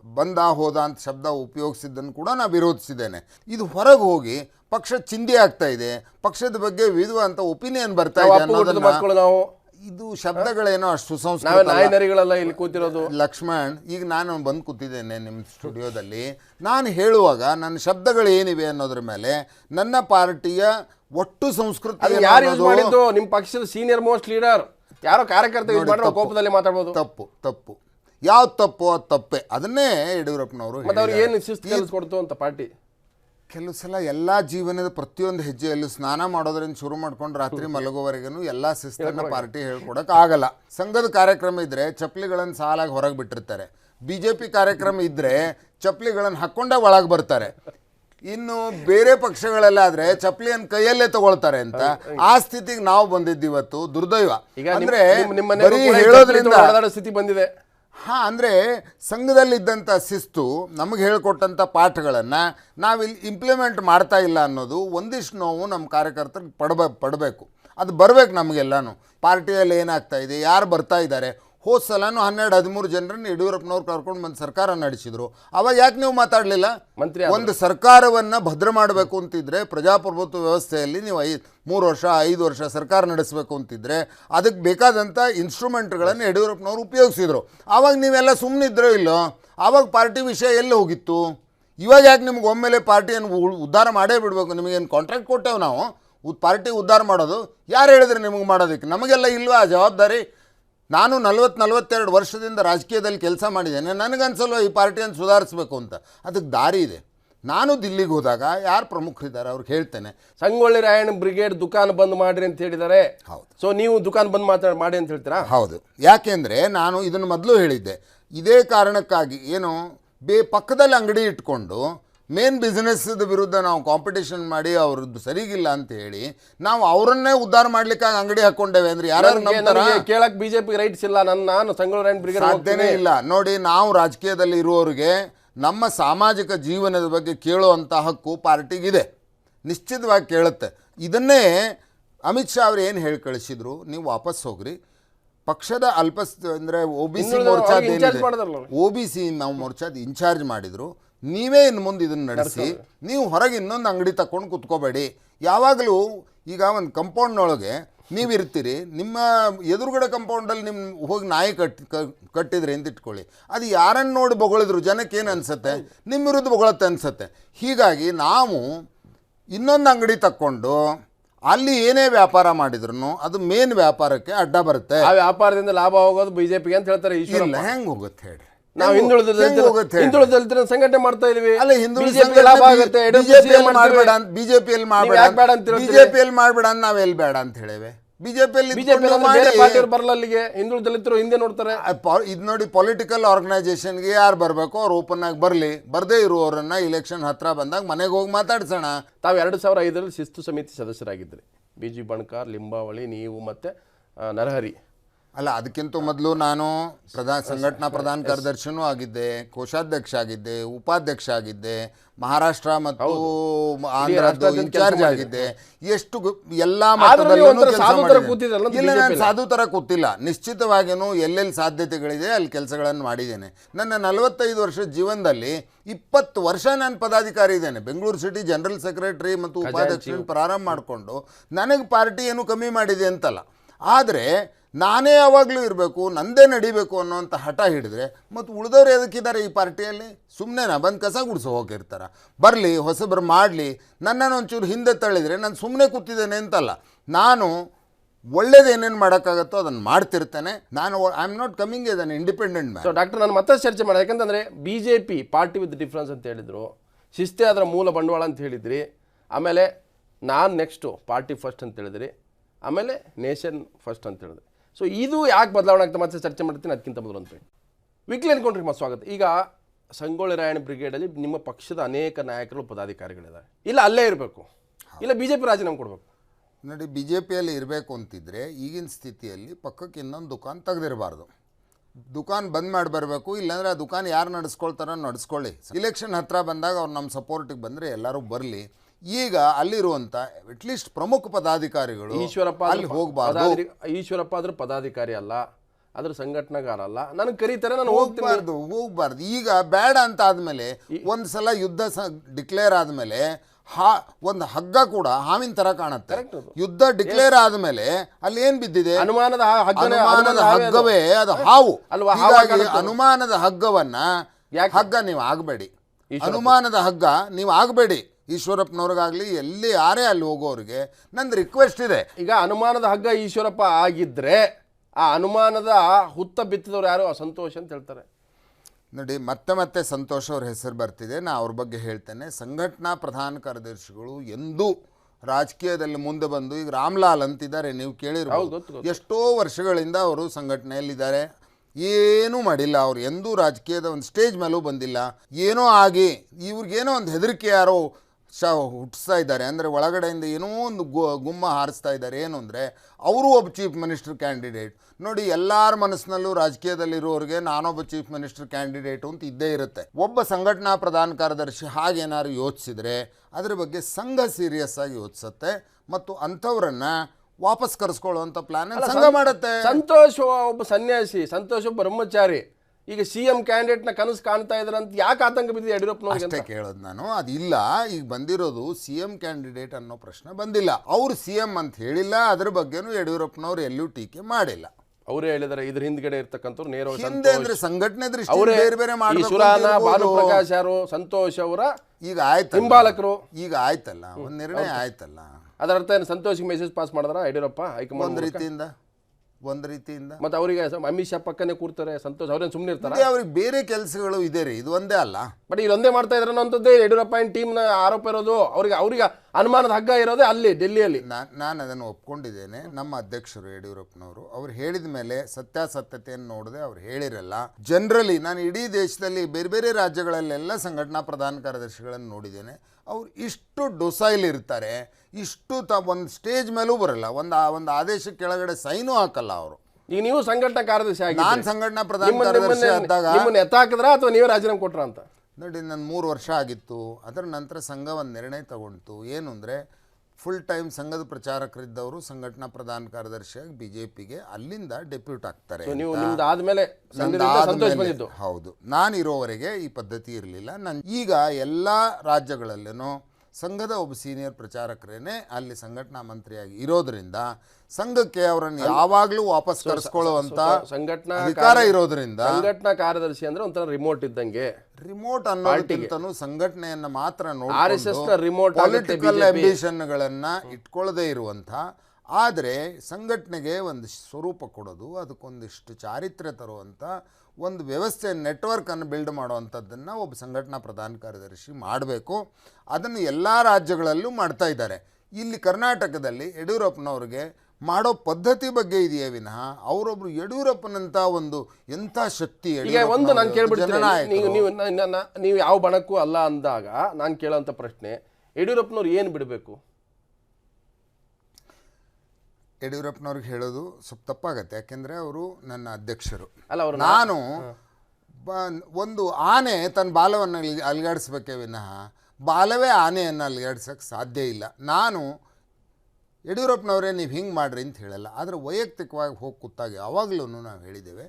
ಬಂದ ಹೋದ ಅಂತ ಶಬ್ದ ಉಪಯೋಗಿಸಿದ್ದನ್ನು ಕೂಡ ನಾನು ವಿರೋಧಿಸಿದ್ದೇನೆ. ಇದು ಹೊರಗೆ ಹೋಗಿ ಪಕ್ಷ ಚಿಂದಿ ಆಗ್ತಾ ಇದೆ ಪಕ್ಷದ ಬಗ್ಗೆ ವಿಧ ಅಂತ ಒಪಿನಿಯನ್ ಬರ್ತಾ ಇದೆ ಅನ್ನೋದನ್ನ ನಾವು. ಇದು ಶಬ್ದಗಳೇನೋ ಅಷ್ಟು ಸುಸಂಸ್ಕೃತ ಇಲ್ಲಿ ಕೂತಿರೋದು. ಲಕ್ಷ್ಮಣ್ ಈಗ ನಾನು ಬಂದು ಕೂತಿದ್ದೇನೆ ನಿಮ್ಮ ಸ್ಟುಡಿಯೋದಲ್ಲಿ. ನಾನು ಹೇಳುವಾಗ ನನ್ನ ಶಬ್ದಗಳು ಏನಿವೆ ಅನ್ನೋದ್ರ ಮೇಲೆ ನನ್ನ ಪಾರ್ಟಿಯ ಒಟ್ಟು ಸಂಸ್ಕೃತಿ ಮಾಡಿದ್ದು? ಪಕ್ಷದ ಸೀನಿಯರ್ ಮೋಸ್ಟ್ ಲೀಡರ್ ಯಾರೋ ಕಾರ್ಯಕರ್ತ ಕೋಪದಲ್ಲಿ ಮಾತಾಡ್ಬೋದು. ತಪ್ಪು ತಪ್ಪು. ಯಾವ್ದು ತಪ್ಪು ಆ ತಪ್ಪೆ. ಅದನ್ನೇ ಯಡಿಯೂರಪ್ಪನವರು. ಏನು ಶಿಸ್ತು ಕಲಿಸ್ಕೊಡ್ತು ಅಂತ ಪಾರ್ಟಿ? ಕೆಲವು ಸಲ ಎಲ್ಲ ಜೀವನದ ಪ್ರತಿಯೊಂದು ಹೆಜ್ಜೆಯಲ್ಲೂ ಸ್ನಾನ ಮಾಡೋದ್ರಿಂದ ಶುರು ಮಾಡ್ಕೊಂಡು ರಾತ್ರಿ ಮಲಗುವವರೆಗೂ ಎಲ್ಲ ಶಿಸ್ತನ್ನ ಪಾರ್ಟಿ ಹೇಳ್ಕೊಡಕ್ ಆಗಲ್ಲ. ಸಂಘದ ಕಾರ್ಯಕ್ರಮ ಇದ್ರೆ ಚಪ್ಪಲಿಗಳನ್ನು ಸಾಲಾಗಿ ಹೊರಗೆ ಬಿಟ್ಟಿರ್ತಾರೆ. ಬಿ ಜೆ ಪಿ ಕಾರ್ಯಕ್ರಮ ಇದ್ರೆ ಚಪ್ಪಲಿಗಳನ್ನು ಹಾಕ್ಕೊಂಡೇ ಒಳಗೆ ಬರ್ತಾರೆ. ಇನ್ನು ಬೇರೆ ಪಕ್ಷಗಳಲ್ಲಾದ್ರೆ ಚಪ್ಪಲಿಯನ್ನು ಕೈಯಲ್ಲೇ ತಗೊಳ್ತಾರೆ ಅಂತ. ಆ ಸ್ಥಿತಿಗೆ ನಾವು ಬಂದಿದ್ದು ಇವತ್ತು ದುರ್ದೈವ ಅಂದ್ರೆ ಬರೀ ಹೇಳೋದ್ರಿಂದ ಸ್ಥಿತಿ ಬಂದಿದೆ. ಹಾ, ಅಂದರೆ ಸಂಘದಲ್ಲಿದ್ದಂಥ ಶಿಸ್ತು, ನಮಗೆ ಹೇಳ್ಕೊಟ್ಟಂಥ ಪಾಠಗಳನ್ನು ನಾವಿಲ್ಲಿ ಇಂಪ್ಲಿಮೆಂಟ್ ಮಾಡ್ತಾ ಇಲ್ಲ ಅನ್ನೋದು ಒಂದಿಷ್ಟು ನೋವು ನಮ್ಮ ಕಾರ್ಯಕರ್ತರಿಗೆ ಪಡಬ, ಪಡಬೇಕು. ಅದು ಬರಬೇಕು ನಮಗೆಲ್ಲನೂ. ಪಾರ್ಟಿಯಲ್ಲಿ ಏನಾಗ್ತಾ ಇದೆ, ಯಾರು ಬರ್ತಾ ಇದ್ದಾರೆ ಹೋದ ಸಲನೂ ಹನ್ನೆರಡು ಹದಿಮೂರು ಜನರನ್ನು ಯಡಿಯೂರಪ್ಪನವ್ರು ಕರ್ಕೊಂಡು ಬಂದು ಸರ್ಕಾರ ನಡೆಸಿದ್ರು. ಅವಾಗ ಯಾಕೆ ನೀವು ಮಾತಾಡಲಿಲ್ಲ? ಮಂತ್ರಿ ಒಂದು ಸರ್ಕಾರವನ್ನು ಭದ್ರ ಮಾಡಬೇಕು ಅಂತಿದ್ರೆ ಪ್ರಜಾಪ್ರಭುತ್ವ ವ್ಯವಸ್ಥೆಯಲ್ಲಿ ನೀವು ಐ ಮೂರು ವರ್ಷ ಐದು ವರ್ಷ ಸರ್ಕಾರ ನಡೆಸಬೇಕು ಅಂತಿದ್ರೆ ಅದಕ್ಕೆ ಬೇಕಾದಂಥ ಇನ್ಸ್ಟ್ರೂಮೆಂಟ್ಗಳನ್ನು ಯಡಿಯೂರಪ್ಪನವ್ರು ಉಪಯೋಗಿಸಿದ್ರು. ಆವಾಗ ನೀವೆಲ್ಲ ಸುಮ್ಮನಿದ್ರೋ ಇಲ್ಲೋ? ಆವಾಗ ಪಾರ್ಟಿ ವಿಷಯ ಎಲ್ಲಿ ಹೋಗಿತ್ತು? ಇವಾಗ ಯಾಕೆ ನಿಮ್ಗೆ ಒಮ್ಮೆಲೆ ಪಾರ್ಟಿಯನ್ನು ಉದ್ಧಾರ ಮಾಡೇ ಬಿಡಬೇಕು? ನಿಮಗೇನು ಕಾಂಟ್ರಾಕ್ಟ್ ಕೊಟ್ಟೇವು ನಾವು? ಪಾರ್ಟಿ ಉದ್ಧಾರ ಮಾಡೋದು? ಯಾರು ಹೇಳಿದ್ರೆ ನಿಮಗೆ ಮಾಡೋದಕ್ಕೆ? ನಮಗೆಲ್ಲ ಇಲ್ವಾ ಆ ಜವಾಬ್ದಾರಿ? ನಾನು ನಲ್ವತ್ತು ನಲ್ವತ್ತೆರಡು ವರ್ಷದಿಂದ ರಾಜಕೀಯದಲ್ಲಿ ಕೆಲಸ ಮಾಡಿದ್ದೇನೆ. ನನಗನ್ಸಲ್ವ ಈ ಪಾರ್ಟಿಯನ್ನು ಸುಧಾರಿಸ್ಬೇಕು ಅಂತ? ಅದಕ್ಕೆ ದಾರಿ ಇದೆ. ನಾನು ದಿಲ್ಲಿಗೆ ಹೋದಾಗ ಯಾರು ಪ್ರಮುಖರಿದ್ದಾರೆ ಅವ್ರಿಗೆ ಹೇಳ್ತೇನೆ. ಸಂಗೊಳ್ಳಿ ರಾಯಣ್ಣ ಬ್ರಿಗೇಡ್ ದುಕಾನ್ ಬಂದ್ ಮಾಡ್ರಿ ಅಂತ ಹೇಳಿದ್ದಾರೆ. ಹೌದು. ಸೊ ನೀವು ದುಕಾನ್ ಬಂದ್ ಮಾತಾಡಿ ಮಾಡಿ ಅಂತ ಹೇಳ್ತೀರಾ? ಹೌದು. ಯಾಕೆಂದರೆ ನಾನು ಇದನ್ನು ಮೊದಲು ಹೇಳಿದ್ದೆ. ಇದೇ ಕಾರಣಕ್ಕಾಗಿ ಏನು ಬೇ ಪಕ್ಕದಲ್ಲಿ ಅಂಗಡಿ ಇಟ್ಕೊಂಡು ಮೇನ್ ಬಿಸ್ನೆಸ್ದ ವಿರುದ್ಧ ನಾವು ಕಾಂಪಿಟೇಷನ್ ಮಾಡಿ ಅವ್ರದ್ದು ಸರಿಗಿಲ್ಲ ಅಂತ ಹೇಳಿ ನಾವು ಅವರನ್ನೇ ಉದ್ಧಾರ ಮಾಡ್ಲಿಕ್ಕೆ ಅಂಗಡಿ ಹಾಕೊಂಡೇವೆ ಅಂದ್ರೆ ಯಾರು ಕೇಳಕ್ ಬಿಜೆಪಿ ರೈಟ್ಸ್ ಇಲ್ಲ. ನನ್ನ ನಾನು ಸಂಗೊಳ್ಳಿ ಸಾಧ್ಯನೇ ಇಲ್ಲ. ನೋಡಿ ನಾವು ರಾಜಕೀಯದಲ್ಲಿ ಇರುವವರಿಗೆ ನಮ್ಮ ಸಾಮಾಜಿಕ ಜೀವನದ ಬಗ್ಗೆ ಕೇಳುವಂಥ ಹಕ್ಕು ಪಾರ್ಟಿಗಿದೆ. ನಿಶ್ಚಿತವಾಗಿ ಕೇಳುತ್ತೆ. ಇದನ್ನೇ ಅಮಿತ್ ಶಾ ಅವ್ರು ಏನು ಹೇಳಿ ಕಳಿಸಿದ್ರು? ನೀವು ವಾಪಸ್ ಹೋಗ್ರಿ. ಪಕ್ಷದ ಅಲ್ಪ ಅಂದರೆ ಒ ಬಿ ಸಿ ಮೋರ್ಚಾದ ಅವ್ರು. ಒ ಬಿ ಸಿ ನಾವು ಮೋರ್ಚಾದ ಇನ್ಚಾರ್ಜ್ ಮಾಡಿದ್ರು. ನೀವೇ ಇನ್ನು ಮುಂದೆ ಇದನ್ನು ನಡೆಸಿ ನೀವು ಹೊರಗೆ ಇನ್ನೊಂದು ಅಂಗಡಿ ತಕೊಂಡು ಕುತ್ಕೋಬೇಡಿ. ಯಾವಾಗಲೂ ಈಗ ಒಂದು ಕಂಪೌಂಡ್ನೊಳಗೆ ನೀವು ಇರ್ತೀರಿ ನಿಮ್ಮ ಎದುರುಗಡೆ ಕಂಪೌಂಡಲ್ಲಿ ನಿಮ್ಮ ಹೋಗಿ ನಾಯಿ ಕಟ್ ಕ- ಕಟ್ಟಿದ್ರಿ ಅಂತ ಇಟ್ಕೊಳ್ಳಿ. ಅದು ಯಾರನ್ನು ನೋಡಿ ಬೊಗಳಿದ್ರು ಜನಕ್ಕೆ ಏನು ಅನಿಸುತ್ತೆ? ನಿಮ್ಮ ವಿರುದ್ಧ ಬೊಗಳತ್ತೆ ಅನಿಸುತ್ತೆ. ಹೀಗಾಗಿ ನಾವು ಇನ್ನೊಂದು ಅಂಗಡಿ ತಕ್ಕೊಂಡು ಅಲ್ಲಿ ಏನೇ ವ್ಯಾಪಾರ ಮಾಡಿದ್ರು ಅದು ಮೇನ್ ವ್ಯಾಪಾರಕ್ಕೆ ಅಡ್ಡ ಬರುತ್ತೆ. ಆ ವ್ಯಾಪಾರದಿಂದ ಲಾಭ ಹೋಗೋದು ಬಿಜೆಪಿಗೆ ಅಂತ ಹೇಳ್ತಾರೆ ಈಶ್ವರ ಇಲ್ಲ ಹೆಂಗೆ ಹೋಗುತ್ತೆ ಹೇಳಿ ನಾವು ಹಿಂದುಳಿದ ಹಿಂದುಳಿದ ದಲಿತರ ಸಂಘಟನೆ ಮಾಡ್ತಾ ಇದೀವಿ ಅಲ್ಲ ಹಿಂದುಳಿದ ಲಾಭ ಆಗುತ್ತೆ ಬಿಜೆಪಿಯಲ್ಲಿ ಮಾಡಬೇಡ ಅಂತ ಬಿಜೆಪಿಯಲ್ಲಿ ಮಾಡಬೇಡ ಬೇಡ ಅಂತ ಬಿಜೆಪಿ ಬಿಜೆಪಿಯಲ್ಲಿ ಮಾಡಬೇಡ ಅಂತ ನಾವೆಲ್ಲಿ ಬೇಡ ಅಂತ ಹೇಳೇವೆ? ಬಿಜೆಪಿಯಲ್ಲಿ ಬಿಜೆಪಿ ಬರಲ್ಲ ಅಲ್ಲಿಗೆ ಹಿಂದುಳಿದ ದಲಿತರು ಹಿಂದೆ ನೋಡ್ತಾರೆ. ಇದು ನೋಡಿ ಪೊಲಿಟಿಕಲ್ ಆರ್ಗನೈಸೇಷನ್ಗೆ ಯಾರು ಬರಬೇಕು? ಅವ್ರು ಓಪನ್ ಆಗಿ ಬರಲಿ. ಬರದೇ ಇರುವವರನ್ನ ಇಲೆಕ್ಷನ್ ಹತ್ರ ಬಂದಾಗ ಮನೆಗೆ ಹೋಗಿ ಮಾತಾಡ್ಸೋಣ. ತಾವು ಎರಡು ಸಾವಿರ ಐದರಲ್ಲಿ ಶಿಸ್ತು ಸಮಿತಿ ಸದಸ್ಯರಾಗಿದ್ರಿ. ಬಿ ಜಿ ಬಣ್ಕಾರ್ ಲಿಂಬಾವಳಿ ನೀವು ಮತ್ತೆ ನರಹರಿ. ಅಲ್ಲ ಅದಕ್ಕಿಂತ ಮೊದಲು ನಾನು ಪ್ರಧಾನ ಸಂಘಟನಾ ಪ್ರಧಾನ ಕಾರ್ಯದರ್ಶಿನೂ ಆಗಿದ್ದೆ ಕೋಶಾಧ್ಯಕ್ಷ ಆಗಿದ್ದೆ ಉಪಾಧ್ಯಕ್ಷ ಆಗಿದ್ದೆ ಮಹಾರಾಷ್ಟ್ರ ಮತ್ತು ಆಂಧ್ರದ ಇನ್ಚಾರ್ಜ್ ಆಗಿದ್ದೆ. ಎಷ್ಟು ಎಲ್ಲ ಇಲ್ಲ ನಾನು. ಸಾಧು ಥರ ಕೂತಿಲ್ಲ. ನಿಶ್ಚಿತವಾಗಿಯೂ ಎಲ್ಲೆಲ್ಲಿ ಸಾಧ್ಯತೆಗಳಿದೆ ಅಲ್ಲಿ ಕೆಲಸಗಳನ್ನು ಮಾಡಿದ್ದೇನೆ. ನನ್ನ ನಲವತ್ತೈದು ವರ್ಷದ ಜೀವನದಲ್ಲಿ ಇಪ್ಪತ್ತು ವರ್ಷ ನಾನು ಪದಾಧಿಕಾರಿ ಇದ್ದೇನೆ. ಬೆಂಗಳೂರು ಸಿಟಿ ಜನರಲ್ ಸೆಕ್ರೆಟರಿ ಮತ್ತು ಉಪಾಧ್ಯಕ್ಷರನ್ನು ಪ್ರಾರಂಭ ಮಾಡಿಕೊಂಡು ನನಗೆ ಪಾರ್ಟಿ ಏನು ಕಮ್ಮಿ ಮಾಡಿದೆ ಅಂತಲ್ಲ. ಆದರೆ ನಾನೇ ಯಾವಾಗಲೂ ಇರಬೇಕು, ನಂದೇ ನಡಿಬೇಕು ಅನ್ನೋಂಥ ಹಠ ಹಿಡಿದ್ರೆ, ಮತ್ತು ಉಳಿದವ್ರು ಎದಕ್ಕಿದ್ದಾರೆ ಈ ಪಾರ್ಟಿಯಲ್ಲಿ? ಸುಮ್ಮನೆ ಬಂದು ಕಸ ಗುಡಿಸೋ ಹೋಗಿರ್ತಾರೆ ಬರಲಿ, ಹೊಸಬ್ರು ಮಾಡಲಿ, ನನ್ನನ್ನು ಒಂಚೂರು ಹಿಂದೆ ತಳ್ಳಿದರೆ ನಾನು ಸುಮ್ಮನೆ ಕೂತಿದ್ದೇನೆ ಅಂತಲ್ಲ. ನಾನು ಒಳ್ಳೇದೇನೇನು ಮಾಡೋಕ್ಕಾಗತ್ತೋ ಅದನ್ನು ಮಾಡ್ತಿರ್ತೇನೆ. ನಾನು I am not coming as independent man so doctor ನಾನು ಮತ್ತೆ ಚರ್ಚೆ ಮಾಡೋದು. ಯಾಕಂತಂದರೆ B J P party with difference ಅಂತ ಹೇಳಿದರು. ಶಿಸ್ತೆ ಅದರ ಮೂಲ ಬಂಡವಾಳ ಅಂತ ಹೇಳಿದ್ರಿ. ಆಮೇಲೆ ನಾನು ನೆಕ್ಸ್ಟು ಪಾರ್ಟಿ ಫಸ್ಟ್ ಅಂತ ಹೇಳಿದ್ರಿ. ಆಮೇಲೆ ನೇಷನ್ ಫಸ್ಟ್ ಅಂತ ಹೇಳಿದ್ರಿ. ಸೊ ಇದು ಯಾಕೆ ಬದಲಾವಣೆ ಆಗ್ತಾ ಮತ್ತೆ ಚರ್ಚೆ ಮಾಡ್ತೀನಿ ಅದಕ್ಕಿಂತ ಮೊದಲು ಅಂತ ವೀಕ್ಲಿ ಅನ್ಕೊಂಡ್ರಿ ಮತ್ತೆ ಸ್ವಾಗತ. ಈಗ ಸಂಗೊಳ್ಳಿ ರಾಯಣ್ಣ ಬ್ರಿಗೇಡಲ್ಲಿ ನಿಮ್ಮ ಪಕ್ಷದ ಅನೇಕ ನಾಯಕರು ಪದಾಧಿಕಾರಿಗಳಿದ್ದಾರೆ. ಇಲ್ಲ ಅಲ್ಲೇ ಇರಬೇಕು. ಇಲ್ಲ ಬಿ ಜೆ ಪಿ ರಾಜೀನಾಮೆ ಕೊಡಬೇಕು. ನೋಡಿ ಬಿ ಜೆ ಪಿಯಲ್ಲಿ ಇರಬೇಕು ಅಂತಿದ್ರೆ ಈಗಿನ ಸ್ಥಿತಿಯಲ್ಲಿ ಪಕ್ಕಕ್ಕೆ ಇನ್ನೊಂದು ದುಕಾನ್ ತೆಗೆದಿರಬಾರ್ದು. ದುಕಾನ್ ಬಂದ್ ಮಾಡಿ ಬರಬೇಕು ಇಲ್ಲಾಂದ್ರೆ ಆ ದುಕಾನ್ ಯಾರು ನಡೆಸ್ಕೊಳ್ತಾರೋ ನಡೆಸ್ಕೊಳ್ಳಿ. ಇಲೆಕ್ಷನ್ ಹತ್ರ ಬಂದಾಗ ಅವ್ರು ನಮ್ಮ ಸಪೋರ್ಟಿಗೆ ಬಂದರೆ ಎಲ್ಲರೂ ಬರಲಿ. ಈಗ ಅಲ್ಲಿರುವಂಥ ಅಟ್ಲೀಸ್ಟ್ ಪ್ರಮುಖ ಪದಾಧಿಕಾರಿಗಳು ಈಶ್ವರಪ್ಪ ಅಲ್ಲಿ ಹೋಗಬಾರ್ದು. ಈಶ್ವರಪ್ಪ ಆದ್ರೂ ಪದಾಧಿಕಾರಿ ಅಲ್ಲ ಅದ್ರ ಸಂಘಟನೆಗಾರ ಅಲ್ಲ ನನಗೆ ಕರೀತಾರೆ ನಾನು ಹೋಗ್ಬಾರ್ದು ಹೋಗ್ಬಾರ್ದು. ಈಗ ಬೇಡ ಅಂತ ಆದ್ಮೇಲೆ ಒಂದು ಸಲ ಯುದ್ಧ ಸ ಡಿಕ್ಲೇರ್ ಆದಮೇಲೆ ಹಾ ಒಂದು ಹಗ್ಗ ಕೂಡ ಹಾವಿನ ತರ ಕಾಣುತ್ತೆ. ಯುದ್ಧ ಡಿಕ್ಲೇರ್ ಆದಮೇಲೆ ಅಲ್ಲಿ ಏನ್ ಬಿದ್ದಿದೆ? ಅನುಮಾನದ ಅನುಮಾನದ. ಹಗ್ಗವೇ ಅದು ಹಾವು. ಅಲ್ವಾ. ಅನುಮಾನದ ಹಗ್ಗವನ್ನ? ಹಗ್ಗ ನೀವು ಆಗಬೇಡಿ. ಅನುಮಾನದ ಹಗ್ಗ ನೀವು ಆಗಬೇಡಿ. ಈಶ್ವರಪ್ಪನವ್ರಿಗಾಗ್ಲಿ ಎಲ್ಲಿ ಯಾರೇ ಅಲ್ಲಿ ಹೋಗೋರಿಗೆ ನಂದು ರಿಕ್ವೆಸ್ಟ್ ಇದೆ. ಈಗ ಅನುಮಾನದ ಹಗ್ಗ ಈಶ್ವರಪ್ಪ ಆಗಿದ್ರೆ ಆ ಅನುಮಾನದ ಹುತ್ತ ಬಿತ್ತಿದವ್ರು ಯಾರು? ಅಸಂತೋಷ ಅಂತ ಹೇಳ್ತಾರೆ. ನೋಡಿ ಮತ್ತೆ ಮತ್ತೆ ಸಂತೋಷ ಅವ್ರ ಹೆಸರು ಬರ್ತಿದೆ. ನಾ ಅವ್ರ ಬಗ್ಗೆ ಹೇಳ್ತೇನೆ. ಸಂಘಟನಾ ಪ್ರಧಾನ ಕಾರ್ಯದರ್ಶಿಗಳು ಎಂದೂ ರಾಜಕೀಯದಲ್ಲಿ ಮುಂದೆ ಬಂದು ಈಗ ರಾಮ್ಲಾಲ್ ಅಂತಿದ್ದಾರೆ ನೀವು ಕೇಳಿರ್ಬೋದು. ಎಷ್ಟೋ ವರ್ಷಗಳಿಂದ ಅವರು ಸಂಘಟನೆಯಲ್ಲಿದ್ದಾರೆ. ಏನೂ ಮಾಡಿಲ್ಲ ಅವ್ರು. ಎಂದೂ ರಾಜಕೀಯದ ಒಂದು ಸ್ಟೇಜ್ ಮೇಲೂ ಬಂದಿಲ್ಲ. ಏನೋ ಆಗಿ ಇವ್ರಿಗೇನೋ ಒಂದು ಹೆದರಿಕೆ ಯಾರೋ ಶ ಹುಟ್ಟಿಸ್ತಾ ಇದ್ದಾರೆ. ಅಂದರೆ ಒಳಗಡೆಯಿಂದ ಏನೋ ಒಂದು ಗು ಗುಮ್ಮ ಹಾರಿಸ್ತಾ ಇದ್ದಾರೆ. ಏನು ಅಂದರೆ ಅವರು ಒಬ್ಬ ಚೀಫ್ ಮಿನಿಸ್ಟರ್ ಕ್ಯಾಂಡಿಡೇಟ್. ನೋಡಿ ಎಲ್ಲರ ಮನಸ್ಸಿನಲ್ಲೂ ರಾಜಕೀಯದಲ್ಲಿರೋರಿಗೆ ನಾನೊಬ್ಬ ಚೀಫ್ ಮಿನಿಸ್ಟರ್ ಕ್ಯಾಂಡಿಡೇಟು ಅಂತ ಇದ್ದೇ ಇರುತ್ತೆ. ಒಬ್ಬ ಸಂಘಟನಾ ಪ್ರಧಾನ ಕಾರ್ಯದರ್ಶಿ ಹಾಗೇನಾದ್ರು ಯೋಚಿಸಿದರೆ ಅದ್ರ ಬಗ್ಗೆ ಸಂಘ ಸೀರಿಯಸ್ ಆಗಿ ಯೋಚಿಸುತ್ತೆ ಮತ್ತು ಅಂಥವ್ರನ್ನ ವಾಪಸ್ ಕರೆಸ್ಕೊಳ್ಳುವಂಥ ಪ್ಲಾನ್ ಸಂಘ ಮಾಡುತ್ತೆ. ಸಂತೋಷ ಒಬ್ಬ ಸನ್ಯಾಸಿ ಸಂತೋಷ ಬ್ರಹ್ಮಚಾರಿ ಈಗ ಸಿ ಎಂ ಕ್ಯಾಂಡಿಡೇಟ್ನ ನ ಕನಸು ಕಾಣ್ತಾ ಇದ್ರ ಅಂತ ಯಾಕೆ ಆತಂಕ ಬಿದ್ದಿದೆ ಯಡಿಯೂರಪ್ಪನವ್ರಿಗೆ ಅಷ್ಟೇ ಕೇಳೋದು ನಾನು. ಅದಿಲ್ಲ. ಈಗ ಬಂದಿರೋದು ಸಿ ಎಂ ಕ್ಯಾಂಡಿಡೇಟ್ ಅನ್ನೋ ಪ್ರಶ್ನೆ ಬಂದಿಲ್ಲ. ಅವ್ರು ಸಿ ಎಂ ಅಂತ ಹೇಳಿಲ್ಲ. ಅದ್ರ ಬಗ್ಗೆನೂ ಯಡಿಯೂರಪ್ಪನವ್ರು ಎಲ್ಲೂ ಟೀಕೆ ಮಾಡಿಲ್ಲ. ಅವರೇ ಹೇಳಿದಾರೆ ಇದ್ರ ಹಿಂದ್ಗಡೆ ಇರ್ತಕ್ಕಂಥವ್ರು ನೇರವಾಗಿ ಹಿಂದೆ ಅಂದ್ರೆ ಸಂಘಟನೆ ದೃಷ್ಟಿ ಅವರೇ ಬೇರೆ ಬೇರೆ ಈ ಮಾಡ್ಬೇಕು ಸುರಾನ ಅಂತ ಇರ್ಬೋದು. ಭಾನುಪ್ರಕಾಶ್ ಯಾರು ಸಂತೋಷ್ ಅವರ ಈಗ ಆಯ್ತು ಹಿಂಬಾಲಕರು. ಈಗ ಆಯ್ತಲ್ಲ. ಒಂದ್ ನಿರ್ಣಯ ಆಯ್ತಲ್ಲ. ಅದರ ಅರ್ಥ ಏನು ಸಂತೋಷ್ ಮೆಸೇಜ್ ಪಾಸ್ ಮಾಡಿದ್ರ ಯಡಿಯೂರಪ್ಪ ಹೈಕಮಾಂಡ್ ಒಂದ್ ರೀತಿಯಿಂದ. ಒಂದ್ ರೀತಿಯಿಂದ. ಮತ್ತೆ ಅವರಿಗೆ ಅಮಿತ್ ಶಾ ಪಕ್ಕನೆ ಕೂರ್ತಾರೆ ಸಂತೋಷ್ ಅವ್ರೇನು ಸುಮ್ಮನೆ ಇರ್ತಾರೆ? ಅವ್ರಿಗೆ ಬೇರೆ ಕೆಲಸಗಳು ಇದೆ ರೀ ಇದು ಒಂದೇ ಅಲ್ಲ. ಬಟ್ ಇದೊಂದೇ ಮಾಡ್ತಾ ಇದ್ರೆ ಅಂತದ್ದೇ ಯಡಿಯೂರಪ್ಪ ಟೀಮ್ನ ಆರೋಪ ಇರೋದು. ಅವ್ರಿಗೆ ಅವ್ರಿಗೆ ಅನುಮಾನದ ಹಗ್ಗ ಇರೋದೇ ಅಲ್ಲಿ ಡೆಲ್ಲಿಯಲ್ಲಿ ನಾನು ಅದನ್ನು ಒಪ್ಕೊಂಡಿದ್ದೇನೆ. ನಮ್ಮ ಅಧ್ಯಕ್ಷರು ಯಡಿಯೂರಪ್ಪನವರು ಅವ್ರು ಹೇಳಿದ ಮೇಲೆ ಸತ್ಯಾಸತ್ಯತೆಯನ್ನು ನೋಡದೆ ಅವ್ರು ಹೇಳಿರಲ್ಲ. ಜನರಲಿ ನಾನು ಇಡೀ ದೇಶದಲ್ಲಿ ಬೇರೆ ಬೇರೆ ರಾಜ್ಯಗಳಲ್ಲೆಲ್ಲ ಸಂಘಟನಾ ಪ್ರಧಾನ ಕಾರ್ಯದರ್ಶಿಗಳನ್ನು ನೋಡಿದ್ದೇನೆ. ಅವ್ರು ಇಷ್ಟು ಡೊಸೈಲ್ ಇರ್ತಾರೆ ಇಷ್ಟು ತ ಒಂದು ಸ್ಟೇಜ್ ಮೇಲೂ ಬರಲ್ಲ. ಒಂದು ಆ ಒಂದು ಆದೇಶ ಕೆಳಗಡೆ ಸೈನು ಹಾಕಲ್ಲ ಅವರು. ಈಗ ನೀವು ಸಂಘಟನಾ ಕಾರ್ಯದರ್ಶಿ ಆಗಿ ನಾನು ಸಂಘಟನಾ ಪ್ರಧಾನ ಕಾರ್ಯದರ್ಶಿ ಆದಾಗ ನಿಮ್ಮನ್ನ ಎತ್ತಾಕಿದ್ರ ಅಥವಾ ನೀವೇ ರಾಜೀನಾಮೆ ಕೊಟ್ರ ಅಂತ? ನೋಡಿ ನನ್ನ ಮೂರು ವರ್ಷ ಆಗಿತ್ತು. ಅದರ ನಂತರ ಸಂಘ ಒಂದು ನಿರ್ಣಯ ತಗೊಳ್ತು ಏನು ಅಂದರೆ ಫುಲ್ ಟೈಮ್ ಸಂಘದ ಪ್ರಚಾರಕರಿದ್ದವರು ಸಂಘಟನಾ ಪ್ರಧಾನ ಕಾರ್ಯದರ್ಶಿಯಾಗಿ ಬಿಜೆಪಿಗೆ ಅಲ್ಲಿಂದ ಡೆಪ್ಯೂಟ್ ಆಗ್ತಾರೆ ಹೌದು. ನಾನು ಇರೋವರೆಗೆ ಈ ಪದ್ಧತಿ ಇರಲಿಲ್ಲ. ನಾನು ಈಗ ಎಲ್ಲ ರಾಜ್ಯಗಳಲ್ಲೂ ಸಂಘದ ಒಬ್ಬ ಸೀನಿಯರ್ ಪ್ರಚಾರಕರೇನೆ ಅಲ್ಲಿ ಸಂಘಟನಾ ಮಂತ್ರಿಯಾಗಿ ಇರೋದ್ರಿಂದ ಸಂಘಕ್ಕೆ ಅವರನ್ನು ಯಾವಾಗಲೂ ವಾಪಸ್ ಕರೆಸ್ಕೊಳ್ಳುವಂತ ಸಂಘಟನಾ ಅಧಿಕಾರ ಇರೋದ್ರಿಂದ ಸಂಘಟನಾ ಕಾರ್ಯದರ್ಶಿ ಅಂದ್ರೆ ಒಂಥರ ರಿಮೋಟ್ ಇದ್ದಂಗೆ. ರಿಮೋಟ್ ಅನ್ನೋದಕ್ಕಿಂತನೂ ಸಂಘಟನೆಯನ್ನ ಮಾತ್ರ RSS ನ remote ಆಗುತ್ತೆ ಪೊಲಿಟಿಕಲ್. ಅಂಬಿಷನ್ಗಳನ್ನ ಇಟ್ಕೊಳ್ಳದೆ ಇರುವಂಥ ಆದರೆ ಸಂಘಟನೆಗೆ ಒಂದು ಸ್ವರೂಪ ಕೊಡೋದು ಅದಕ್ಕೊಂದಿಷ್ಟು ಚಾರಿತ್ರ್ಯ ತರುವಂಥ ಒಂದು ವ್ಯವಸ್ಥೆ ನೆಟ್ವರ್ಕನ್ನು ಬಿಲ್ಡ್ ಮಾಡುವಂಥದ್ದನ್ನು ಒಬ್ಬ ಸಂಘಟನಾ ಪ್ರಧಾನ ಕಾರ್ಯದರ್ಶಿ ಮಾಡಬೇಕು. ಅದನ್ನು ಎಲ್ಲ ರಾಜ್ಯಗಳಲ್ಲೂ ಮಾಡ್ತಾ ಇದ್ದಾರೆ. ಇಲ್ಲಿ ಕರ್ನಾಟಕದಲ್ಲಿ ಯಡಿಯೂರಪ್ಪನವ್ರಿಗೆ ಮಾಡೋ ಪದ್ಧತಿ ಬಗ್ಗೆ ಇದೆಯಾ ವಿನಃ? ಅವರೊಬ್ರು ಯಡಿಯೂರಪ್ಪನಂತ ಒಂದು ಎಂಥ ಶಕ್ತಿ ಈಗ ಒಂದು ನಾನು ಕೇಳ್ಬಿಡ್ತೀನಿ. ನೀವು ನೀವು ಯಾವ ಬಣಕ್ಕೂ ಅಲ್ಲ ಅಂದಾಗ ನಾನು ಕೇಳೋಂಥ ಪ್ರಶ್ನೆ ಯಡಿಯೂರಪ್ಪನವ್ರು ಏನು ಬಿಡಬೇಕು? ಯಡಿಯೂರಪ್ಪನವ್ರಿಗೆ ಹೇಳೋದು ಸ್ವಲ್ಪ ತಪ್ಪಾಗತ್ತೆ. ಯಾಕೆಂದರೆ ಅವರು ನನ್ನ ಅಧ್ಯಕ್ಷರು. ಅಲ್ಲ ಅವರು ನಾನು ಒಂದು ಆನೆ ತನ್ನ ಬಾಲವನ್ನು ಅಲ್- ಅಲ್ಗಾಡಿಸ್ಬೇಕೇ ವಿನಃ ಬಾಲವೇ ಆನೆಯನ್ನು ಅಲ್ಗಾಡ್ಸೋಕ್ಕೆ ಸಾಧ್ಯ ಇಲ್ಲ. ನಾನು ಯಡಿಯೂರಪ್ಪನವರೇ ನೀವು ಹಿಂಗೆ ಮಾಡ್ರಿ ಅಂತ ಹೇಳಲ್ಲ. ಆದರೆ ವೈಯಕ್ತಿಕವಾಗಿ ಹೋಗಿ ಕೂತಾಗ ಯಾವಾಗಲೂ ನಾವು ಹೇಳಿದ್ದೇವೆ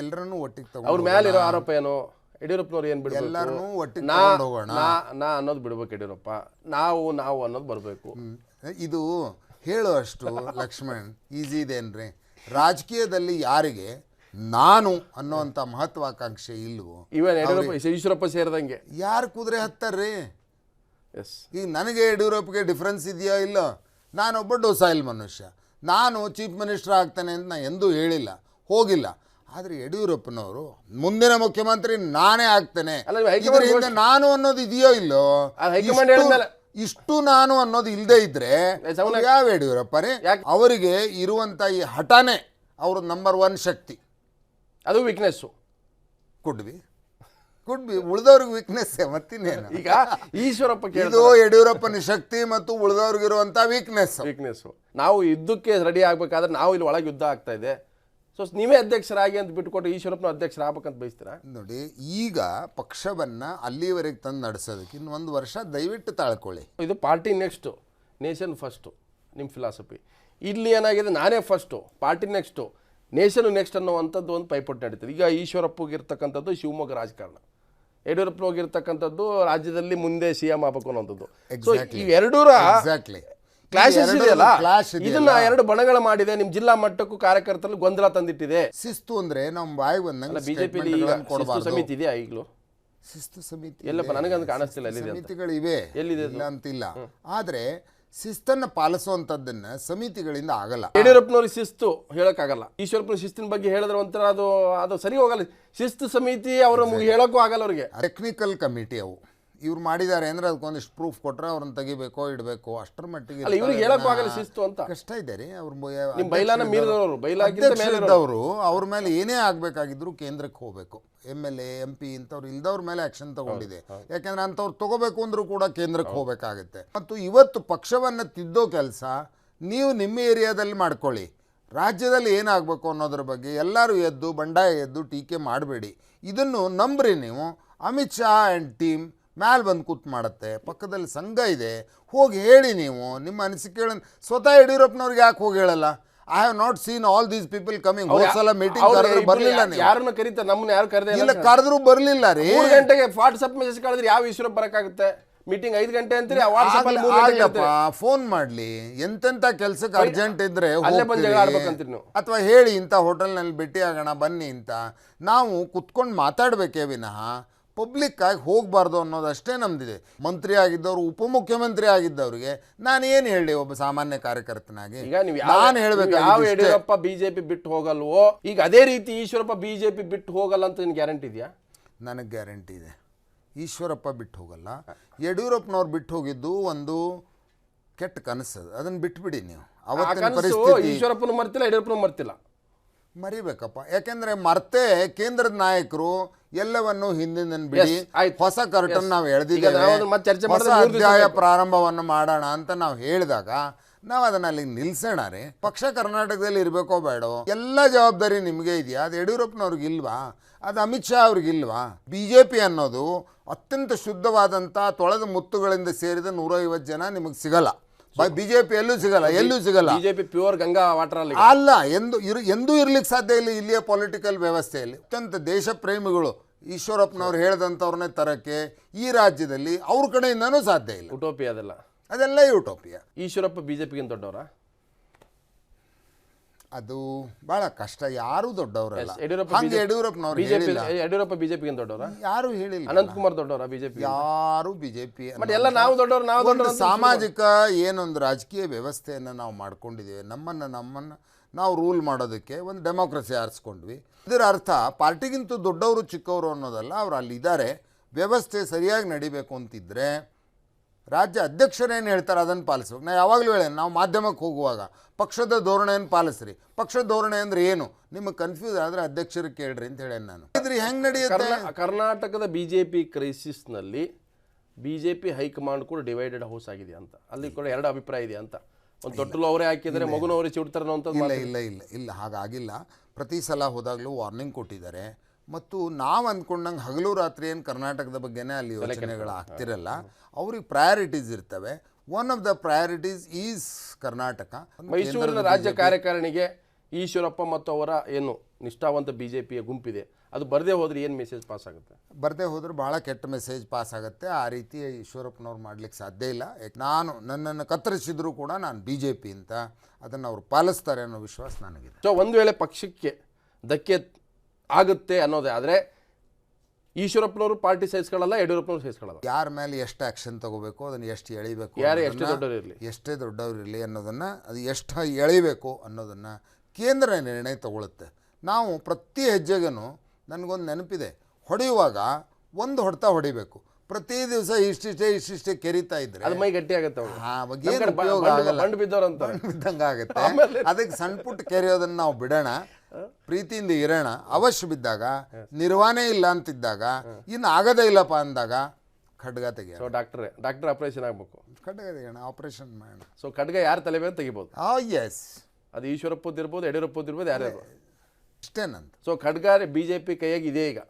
ಎಲ್ಲರನ್ನೂ ಒಟ್ಟಿಗೆ ಅವ್ರ ತಗೊಂಡು ಮೇಲೆ ಇರೋ ಆರೋಪ ಏನು? ಯಡಿಯೂರಪ್ಪನವ್ರು ಏನು ಬಿಡಬೇಕು? ಎಲ್ಲರನ್ನೂ ಒಟ್ಟಿಗೆ ಹೋಗೋಣ. ನಾ ನಾ ಅನ್ನೋದು ಬಿಡ್ಬೇಕು ಯಡಿಯೂರಪ್ಪ. ನಾವು ನಾವು ಅನ್ನೋದು ಬರಬೇಕು. ಇದು ಹೇಳೋ ಹೇಳುವಷ್ಟು ಲಕ್ಷ್ಮಣ್ ಈಸಿ ಇದೇನ್ರಿ? ರಾಜಕೀಯದಲ್ಲಿ ಯಾರಿಗೆ ನಾನು ಅನ್ನೋಂಥ ಮಹತ್ವಾಕಾಂಕ್ಷೆ ಇಲ್ವೋ? ಇವನ್ ಯಡಿಯೂರಪ್ಪ ಈಶ್ವರಪ್ಪ ಸೇರಿದಂಗೆ? ಯಾರು ಕುದುರೆ ಹತ್ತಾರ್ರಿ? ಎಸ್. ಈಗ ನನಗೆ ಯಡಿಯೂರಪ್ಪಗೆ ಡಿಫ್ರೆನ್ಸ್ ಇದೆಯಾ ಇಲ್ಲ? ನಾನೊಬ್ಬ ಡೋಸಾಯಿಲ್ ಮನುಷ್ಯ. ನಾನು ಚೀಫ್ ಮಿನಿಸ್ಟರ್ ಆಗ್ತೇನೆ ಅಂತ ನಾನು ಎಂದೂ ಹೇಳಿಲ್ಲ. ಹೋಗಿಲ್ಲ. ಆದರೆ ಯಡಿಯೂರಪ್ಪನವರು ಮುಂದಿನ ಮುಖ್ಯಮಂತ್ರಿ ನಾನೇ ಆಗ್ತೇನೆ. ಅಲ್ಲ, ನೀವು ಇದ್ರ ಹೈಕಮಾಂಡ್ ಹಿಂದೆ ನಾನು ಅನ್ನೋದು ಇದೆಯೋ ಇಲ್ಲೋ? ಇಷ್ಟು- ನಾನು ಅನ್ನೋದು ಇಲ್ಲದೆ ಇದ್ರೆ ಯಾವ ಯಡಿಯೂರಪ್ಪನೇ? ಅವರಿಗೆ ಇರುವಂತ ಈ ಹಠನೇ ಅವ್ರ ನಂಬರ್ ಒನ್ ಶಕ್ತಿ. ಅದು ವೀಕ್ನೆಸ್ಸು ಕುಡ್ ಕುಡ್ ಬಿ ಉಳಿದವ್ರಿಗೆ ವೀಕ್ನೆಸ್ ಮತ್ತಿನ್ನೇನು? ಈಗ ಈಶ್ವರಪ್ಪ ಇದು ಯಡಿಯೂರಪ್ಪನ ಶಕ್ತಿ ಮತ್ತು ಉಳಿದವ್ರಿಗಿರುವಂತ ವೀಕ್ನೆಸ್ ವೀಕ್ನೆಸ್ ನಾವು ಯುದ್ಧಕ್ಕೆ ರೆಡಿ ಆಗ್ಬೇಕಾದ್ರೆ ನಾವು ಇಲ್ಲಿ ಒಳಗೆ ಯುದ್ಧ ಆಗ್ತಾ ಇದೆ. ಸೊ ನೀವೇ ಅಧ್ಯಕ್ಷರಾಗಿ ಅಂತ ಬಿಟ್ಕೊಟ್ಟು ಈಶ್ವರಪ್ಪನ ಅಧ್ಯಕ್ಷರಾಗಬೇಕಂತ ಬಯಸ್ತೀರಾ? ನೋಡಿ ಈಗ ಪಕ್ಷವನ್ನ ಅಲ್ಲಿವರೆಗೆ ತಂದು ನಡೆಸೋದಕ್ಕೆ ಇನ್ನು ಒಂದು ವರ್ಷ ದಯವಿಟ್ಟು ತಾಳ್ಕೊಳ್ಳಿ. ಇದು ಪಾರ್ಟಿ ನೆಕ್ಸ್ಟು ನೇಷನ್ ಫಸ್ಟು ನಿಮ್ಮ ಫಿಲಾಸಫಿ ಇಲ್ಲಿ ಏನಾಗಿದೆ? ನಾನೇ first party next nation next ಅನ್ನೋವಂಥದ್ದು ಒಂದು ಪೈಪೋಟಿ ನಡೀತದೆ. ಈಗ ಈಶ್ವರಪ್ಪಗಿರ್ತಕ್ಕಂಥದ್ದು ಶಿವಮೊಗ್ಗ ರಾಜಕಾರಣ. ಯಡಿಯೂರಪ್ಪನೋಗಿರ್ತಕ್ಕಂಥದ್ದು ರಾಜ್ಯದಲ್ಲಿ ಮುಂದೆ ಸಿ ಎಂ ಆಗಬೇಕು ಅನ್ನೋಂಥದ್ದು ಸೊ ಇವೆರಡೂರ ಎಕ್ಸಾಕ್ಟ್ಲಿ ಕ್ಲಾಶಸ್ ಇದೆಯಲ್ಲ? ಇದನ್ನ ಎರಡು ಬಣಗಳ ಮಾಡಿದೆ ನಿಮ್ ಜಿಲ್ಲಾ ಮಟ್ಟಕ್ಕೂ ಕಾರ್ಯಕರ್ತರಲ್ಲಿ ಗೊಂದಲ ತಂದಿಟ್ಟಿದೆ. ಶಿಸ್ತು ಅಂದ್ರೆ ನಮ್ಮ ಬಾಯಿ ಬಂದಂಗೆ ಬಿಜೆಪಿ ಸಮಿತಿ ಇದೆಯಾ ಈಗಲೂ? ಶಿಸ್ತು ಸಮಿತಿ ಎಲ್ಲಪ್ಪ ನನಗಂತ ಕಾಣಿಸ್ತಿಲ್ಲ ಸಮಿತಿಗಳಿವೆ. ಎಲ್ಲಿದೆ ಇಲ್ಲ ಅಂತಿಲ್ಲ ಆದ್ರೆ ಶಿಸ್ತನ್ನ ಪಾಲಿಸುವಂಥದ್ದನ್ನ ಸಮಿತಿಗಳಿಂದ ಆಗಲ್ಲ. ಯಡಿಯೂರಪ್ಪನವ್ರಿಗೆ ಶಿಸ್ತು ಹೇಳೋಕ್ಕಾಗಲ್ಲ. ಈಶ್ವರಪ್ಪನ ಶಿಸ್ತಿನ ಬಗ್ಗೆ ಹೇಳಿದ್ರೆ ಒಂಥರ ಅದು ಅದು ಸರಿ ಹೋಗಲ್ಲ. ಶಿಸ್ತು ಸಮಿತಿ ಅವರ ಹೇಳೋಕ್ಕೂ ಆಗಲ್ಲ ಅವ್ರಿಗೆ. ಟೆಕ್ನಿಕಲ್ ಕಮಿಟಿ ಅವು. ಇವ್ರು ಮಾಡಿದ್ದಾರೆ ಅಂದ್ರೆ ಅದಕ್ಕೊಂದಿಷ್ಟು ಪ್ರೂಫ್ ಕೊಟ್ರೆ ಅವ್ರನ್ನ ತೆಗಿಬೇಕು ಇಡಬೇಕು. ಅಷ್ಟರ ಮಟ್ಟಿಗೆ ಅಲ್ಲ ಇವ್ರಿಗೆ ಶಿಸ್ತು ಅಂತ. ಕಷ್ಟ ಇದೆ ರೀ ಅವ್ರ ಬೈಲಾನ ಮೀರಿದವರು ಅವ್ರ ಮೇಲೆ ಏನೇ ಆಗಬೇಕಾಗಿದ್ರು ಕೇಂದ್ರಕ್ಕೆ ಹೋಗಬೇಕು. M L A M P ಇಂಥವ್ರು ಇಲ್ದವ್ರ ಮೇಲೆ ಆಕ್ಷನ್ ತಗೊಂಡಿದೆ. ಯಾಕೆಂದ್ರೆ ಅಂಥವ್ರು ತಗೋಬೇಕು ಅಂದ್ರೂ ಕೂಡ ಕೇಂದ್ರಕ್ಕೆ ಹೋಗಬೇಕಾಗುತ್ತೆ. ಮತ್ತು ಇವತ್ತು ಪಕ್ಷವನ್ನು ತಿದ್ದೋ ಕೆಲಸ ನೀವು ನಿಮ್ಮ ಏರಿಯಾದಲ್ಲಿ ಮಾಡ್ಕೊಳ್ಳಿ. ರಾಜ್ಯದಲ್ಲಿ ಏನಾಗಬೇಕು ಅನ್ನೋದ್ರ ಬಗ್ಗೆ ಎಲ್ಲರೂ ಎದ್ದು ಬಂಡಾಯ ಎದ್ದು ಟೀಕೆ ಮಾಡಬೇಡಿ. ಇದನ್ನು ನಂಬ್ರಿ ನೀವು. ಅಮಿತ್ ಶಾ ಆ್ಯಂಡ್ ಟೀಮ್ ಮ್ಯಾಲೆ ಬಂದು ಕೂತ್ ಮಾಡುತ್ತೆ ಪಕ್ಕದಲ್ಲಿ ಸಂಘ ಇದೆ ಹೋಗಿ ಹೇಳಿ ನೀವು ನಿಮ್ಮ ಅನಿಸಿಕೆಗಳನ್ನು ಸ್ವತಃ ಯಡಿಯೂರಪ್ಪನವ್ರಿಗೆ ಯಾಕೆ ಹೋಗಿ ಹೇಳಲ್ಲ? I have not seen all these people coming ಹೋದ ಸಲ ಮೀಟಿಂಗ್ ಕರೆದ್ರು ಬರಲಿಲ್ಲ ಯಾರನ್ನು ಕರೀತ ನಮ್ಮನ್ನ ಯಾರು ಕರೆದೇ ಇಲ್ಲ ಕರೆದ್ರು ಬರಲಿಲ್ಲ ರೀ. ಮೂರು ಗಂಟೆಗೆ ವಾಟ್ಸಪ್ ಮೆಸೇಜ್ ಕಳೆದ್ರೆ ಯಾವ ಈಶ್ವರ ಬರಕ್ಕಾಗುತ್ತೆ? ಮೀಟಿಂಗ್ ಐದು ಗಂಟೆ ಅಂತೀರಿ ವಾಟ್ಸಪ್ ಅಲ್ಲಿ ಮೂರು ಗಂಟೆ ಫೋನ್ ಮಾಡ್ಲಿ. ಎಂತೆಂತ ಕೆಲಸಕ್ಕೆ ಅರ್ಜೆಂಟ್ ಇದ್ರೆ ಅಲ್ಲೇ ಬಂದು ಜಗಳ. ಆಡ್ಬೇಕಂತೀರಿ ನೀವು. ಅಥವಾ ಹೇಳಿ ಇಂಥ ಹೋಟೆಲ್ನಲ್ಲಿ ಭೇಟಿ ಆಗೋಣ ಬನ್ನಿ ಅಂತ. ನಾವು ಕುತ್ಕೊಂಡು ಮಾತಾಡಬೇಕೇ ವಿನಃ. ಪಬ್ಲಿಕ್ ಆಗಿ ಹೋಗಬಾರ್ದು ಅನ್ನೋದಷ್ಟೇ ನಮ್ದಿದೆ. ಮಂತ್ರಿ ಆಗಿದ್ದವರು ಉಪಮುಖ್ಯಮಂತ್ರಿ ಆಗಿದ್ದವರಿಗೆ ನಾನು ಏನು ಹೇಳಿ ಒಬ್ಬ ಸಾಮಾನ್ಯ ಕಾರ್ಯಕರ್ತನಾಗಿ? ಈಗ ನೀವು ನಾನು ಹೇಳಬೇಕು ಯಾವ ಯಡಿಯೂರಪ್ಪ ಬಿಜೆಪಿ ಬಿಟ್ಟು ಹೋಗಲ್ವೋ? ಈಗ ಅದೇ ರೀತಿ ಈಶ್ವರಪ್ಪ ಬಿಜೆಪಿ ಬಿಟ್ಟು ಹೋಗಲ್ಲ ಅಂತ ನಿನ್ಗೆ ಗ್ಯಾರಂಟಿ ಇದೆಯಾ? ನನಗೆ ಗ್ಯಾರಂಟಿ ಇದೆ. ಈಶ್ವರಪ್ಪ ಬಿಟ್ಟು ಹೋಗಲ್ಲ. ಯಡಿಯೂರಪ್ಪನವ್ರು ಬಿಟ್ಟು ಹೋಗಿದ್ದು ಒಂದು ಕೆಟ್ಟ ಕನಸು. ಅದನ್ನ ಬಿಟ್ಬಿಡಿ ನೀವು. ಅವತ್ತಿನ ಪರಿಸ್ಥಿತಿ ಈಶ್ವರಪ್ಪನ ಮರ್ತಿಲ್ಲ ಯಡಿಯೂರಪ್ಪನ ಮರ್ತಿಲ್ಲ. ಮರಿಬೇಕಪ್ಪ. ಯಾಕೆಂದ್ರೆ ಮರ್ತೆ ಕೇಂದ್ರದ ನಾಯಕರು ಎಲ್ಲವನ್ನು ಹಿಂದಿನ ಬಿಡಿ. ಹೊಸ ಕರ್ಟನ್. ನಾವು ಎಳೆದಿದ್ದೇವೆ ಹೊಸ ಅಧ್ಯಾಯ ಪ್ರಾರಂಭವನ್ನು ಮಾಡೋಣ ಅಂತ ನಾವು ಹೇಳಿದಾಗ ನಾವು ಅದನ್ನ ಅಲ್ಲಿ ನಿಲ್ಸೋಣ ರೀ. ಪಕ್ಷ ಕರ್ನಾಟಕದಲ್ಲಿ ಇರಬೇಕೋ ಬೇಡೋ ಎಲ್ಲ ಜವಾಬ್ದಾರಿ ನಿಮಗೆ ಇದೆಯಾ? ಅದು ಯಡಿಯೂರಪ್ಪನವ್ರಿಗೆ ಇಲ್ವಾ? ಅದು ಅಮಿತ್ ಶಾ ಅವ್ರಿಗೆ ಇಲ್ವಾ? ಬಿ ಜೆ ಪಿ ಅನ್ನೋದು ಅತ್ಯಂತ ಶುದ್ಧವಾದಂಥ ತೊಳೆದ ಮುತ್ತುಗಳಿಂದ ಸೇರಿದ ನೂರೈವತ್ತು ಜನ ನಿಮಗೆ ಸಿಗಲ್ಲ. ಬಿ ಜೆ ಪಿ ಎಲ್ಲೂ ಸಿಗಲ್ಲ ಎಲ್ಲೂ ಸಿಗಲ್ಲ. ಬಿಜೆಪಿ ಪ್ಯೂರ್ ಗಂಗಾ ವಾಟರ್ ಅಲ್ಲಿ ಅಲ್ಲ ಎಂದು ಇರು ಎಂದೂ ಇರ್ಲಿಕ್ಕೆ ಸಾಧ್ಯ ಇಲ್ಲ ಇಲ್ಲಿಯ ಪೊಲಿಟಿಕಲ್ ವ್ಯವಸ್ಥೆಯಲ್ಲಿ. ಅತ್ಯಂತ ದೇಶ ಪ್ರೇಮಿಗಳು ಈಶ್ವರಪ್ಪನವ್ರು ಹೇಳ್ದಂಥವ್ರನ್ನೇ ತರಕ್ಕೆ ಈ ರಾಜ್ಯದಲ್ಲಿ ಅವ್ರ ಕಡೆಯಿಂದನೂ ಸಾಧ್ಯ ಇಲ್ಲ. ಉಟೋಪಿ ಅದೆಲ್ಲ? ಅದೆಲ್ಲ ಯೂಟೋಪಿಯ ಈಶ್ವರಪ್ಪ ಬಿಜೆಪಿಗಿಂತ ದೊಡ್ಡವರ? ಅದು ಬಹಳ ಕಷ್ಟ. ಯಾರು ದೊಡ್ಡವರಲ್ಲ. ಯಡಿಯೂರಪ್ಪ ಹಂಗೆ ಯಡಿಯೂರಪ್ಪನವ್ರು ಬಿಜೆಪಿ ಹೇಳಿಲ್ಲ. ಯಡಿಯೂರಪ್ಪ ಬಿಜೆಪಿಗಿಂತ ದೊಡ್ಡವರ? ಯಾರು ಹೇಳಿಲ್ಲ. ಅನಂತಕುಮಾರ್ ದೊಡ್ಡವರ ಬಿಜೆಪಿ? ಯಾರು ಬಿಜೆಪಿ ಎಲ್ಲ ನಾವು ದೊಡ್ಡವರು ನಾವು ದೊಡ್ಡ ಸಾಮಾಜಿಕ ಏನೊಂದು ರಾಜಕೀಯ ವ್ಯವಸ್ಥೆಯನ್ನು ನಾವು ಮಾಡ್ಕೊಂಡಿದ್ದೇವೆ. ನಮ್ಮನ್ನು ನಮ್ಮನ್ನು ನಾವು ರೂಲ್ ಮಾಡೋದಕ್ಕೆ ಒಂದು ಡೆಮೋಕ್ರಸಿ ಆರಿಸ್ಕೊಂಡ್ವಿ. ಇದರ ಅರ್ಥ ಪಾರ್ಟಿಗಿಂತ ದೊಡ್ಡವರು ಚಿಕ್ಕವರು ಅನ್ನೋದಲ್ಲ ಅವ್ರು ಅಲ್ಲಿದ್ದಾರೆ. ವ್ಯವಸ್ಥೆ ಸರಿಯಾಗಿ ನಡಿಬೇಕು ಅಂತಿದ್ರೆ ರಾಜ್ಯ ಅಧ್ಯಕ್ಷರೇನು ಹೇಳ್ತಾರೆ ಅದನ್ನು ಪಾಲಿಸ್ಬೇಕು ನಾ ಯಾವಾಗಲೂ ಹೇಳೇನೆ ನಾವು ಮಾಧ್ಯಮಕ್ಕೆ ಹೋಗುವಾಗ ಪಕ್ಷದ ಧೋರಣೆಯನ್ನು ಪಾಲಿಸ್ರಿ? ಪಕ್ಷದ ಧೋರಣೆ ಅಂದರೆ ಏನು? ನಿಮಗೆ ಕನ್ಫ್ಯೂಸ್ ಆದರೆ ಅಧ್ಯಕ್ಷರು ಕೇಳ್ರಿ ಅಂತ ಹೇಳೇನೆ ನಾನು. ಇದ್ರಿ ಹೆಂಗೆ ನಡೆಯುತ್ತೆ? ಕರ್ನಾ ಕರ್ನಾಟಕದ ಬಿಜೆಪಿ ಕ್ರೈಸಿಸ್ನಲ್ಲಿ ಬಿಜೆಪಿ ಹೈಕಮಾಂಡ್ ಕೂಡ ಡಿವೈಡೆಡ್ ಹೌಸ್ ಆಗಿದೆ ಅಂತ. ಅಲ್ಲಿ ಕೂಡ ಎರಡು ಅಭಿಪ್ರಾಯ ಇದೆ ಅಂತ. ಒಂದು ತೊಟ್ಟಲು ಅವರೇ ಹಾಕಿದರೆ ಮಗುನ ಅವರೇ ಚಿಡ್ತಾರೆ ಅಂತ ಇಲ್ಲ ಇಲ್ಲ ಇಲ್ಲ ಇಲ್ಲ ಹಾಗಾಗಿಲ್ಲ. ಪ್ರತಿ ಸಲ ಹೋದಾಗಲೂ ವಾರ್ನಿಂಗ್ ಕೊಟ್ಟಿದ್ದಾರೆ. ಮತ್ತು ನಾವು ಅಂದ್ಕೊಂಡಂಗೆ ಹಗಲು ರಾತ್ರಿ ಏನು ಕರ್ನಾಟಕದ ಬಗ್ಗೆನೇ ಅಲ್ಲಿ ಯೋಚನೆಗಳು ಆಗ್ತಿರಲ್ಲ ಅವ್ರಿಗೆ ಪ್ರಯಾರಿಟೀಸ್ ಇರ್ತವೆ. One of the priorities is Karnataka. ಮೈಸೂರಿನ ರಾಜ್ಯ ಕಾರ್ಯಕಾರಿಣಿಗೆ ಈಶ್ವರಪ್ಪ ಮತ್ತು ಅವರ ಏನು ನಿಷ್ಠಾವಂತ ಬಿ ಜೆ ಪಿಯ ಗುಂಪಿದೆ. ಅದು ಬರದೇ ಹೋದ್ರೆ ಏನು ಮೆಸೇಜ್ ಪಾಸ್ ಆಗುತ್ತೆ? ಬರದೇ ಹೋದ್ರೆ ಭಾಳ ಕೆಟ್ಟ ಮೆಸೇಜ್ ಪಾಸ್ ಆಗುತ್ತೆ. ಆ ರೀತಿ ಈಶ್ವರಪ್ಪನವ್ರು ಮಾಡ್ಲಿಕ್ಕೆ ಸಾಧ್ಯ ಇಲ್ಲ. ನಾನು ನನ್ನನ್ನು ಕತ್ತರಿಸಿದ್ರು ಕೂಡ ನಾನು ಬಿ ಜೆ ಪಿ ಅಂತ. ಅದನ್ನು ಅವ್ರು ಪಾಲಿಸ್ತಾರೆ ಅನ್ನೋ ವಿಶ್ವಾಸ ನನಗಿದೆ. ಸೊ ಒಂದು ವೇಳೆ ಪಕ್ಷಕ್ಕೆ ಧಕ್ಕೆ ಆಗುತ್ತೆ ಅನ್ನೋದೇ. ಆದರೆ ಈಶ್ವರಪ್ಪನವರು ಪಾರ್ಟಿ ಸಹಿಸ್ಕೊಳ್ಳಲ್ಲ ಯಡಿಯೂರಪ್ಪನವರು ಸಹಿಸ್ಕೊಳ್ಳಲ್ಲ ಯಾರ ಮೇಲೆ ಎಷ್ಟು ಆ್ಯಕ್ಷನ್ ತಗೋಬೇಕು ಅದನ್ನು ಎಷ್ಟು ಎಳಿಬೇಕು ಯಾರು ಎಷ್ಟು ದೊಡ್ಡವರು ಇರಲಿ. ಎಷ್ಟೇ ದೊಡ್ಡವರಿರಲಿ ಅನ್ನೋದನ್ನು ಅದು ಎಷ್ಟು ಎಳಿಬೇಕು ಅನ್ನೋದನ್ನು ಕೇಂದ್ರ ನಿರ್ಣಯ ತಗೊಳುತ್ತೆ. ನಾವು ಪ್ರತಿ ಹೆಜ್ಜೆಗೂ ನನಗೊಂದು ನೆನಪಿದೆ. ಹೊಡೆಯುವಾಗ ಒಂದು ಹೊಡೆತ ಹೊಡಿಬೇಕು. ಪ್ರತಿ ದಿವಸ ಇಷ್ಟಿಷ್ಟೇ ಇಷ್ಟಿಷ್ಟೇ ಕೆರಿತಾ ಇದ್ರೆ ಅದು ಮೈ ಗಟ್ಟಿ ಏನು ಉಪಯೋಗ ಆಗಲ್ಲ. ಬಿದ್ದಂಗೆ ಆಗುತ್ತೆ ಅದಕ್ಕೆ ಸಣ್ಣ ಪುಟ್ಟ ಕೆರೆಯೋದನ್ನ ನಾವು ಬಿಡೋಣ. ಪ್ರೀತಿಯಿಂದ ಇರೋಣ ಅವಶ್ಯ ಬಿದ್ದಾಗ ನಿರ್ವಹಣೆ ಇಲ್ಲ ಅಂತಿದ್ದಾಗ ಇನ್ನು ಆಗದೇ ಇಲ್ಲಪ್ಪ ಅಂದಾಗ ಖಡ್ಗ ತೆಗಿಯೋಣ. ಸೊ ಡಾಕ್ಟ್ರೇ ಡಾಕ್ಟರ್ ಆಪರೇಷನ್ ಆಗಬೇಕು. ಖಡ್ಗ ತೆಗಿಯೋಣ ಆಪರೇಷನ್ ಮಾಡೋಣ. ಸೊ ಖಡ್ಗ ಯಾರು ತಲೆ ಮೇಲೆ ತೆಗಿಬೋದು? ಆ ಎಸ್ ಅದು ಈಶ್ವರಪ್ಪದ್ದು ಇರ್ಬೋದು ಯಡಿಯೂರಪ್ಪದ್ದು ಇರ್ಬೋದು ಯಾರೇ ಇಷ್ಟೇನಂತ ಸೊ ಖಡ್ಗ ಬಿ ಜೆ ಪಿ ಕೈಯಾಗಿ ಇದೆ ಈಗ.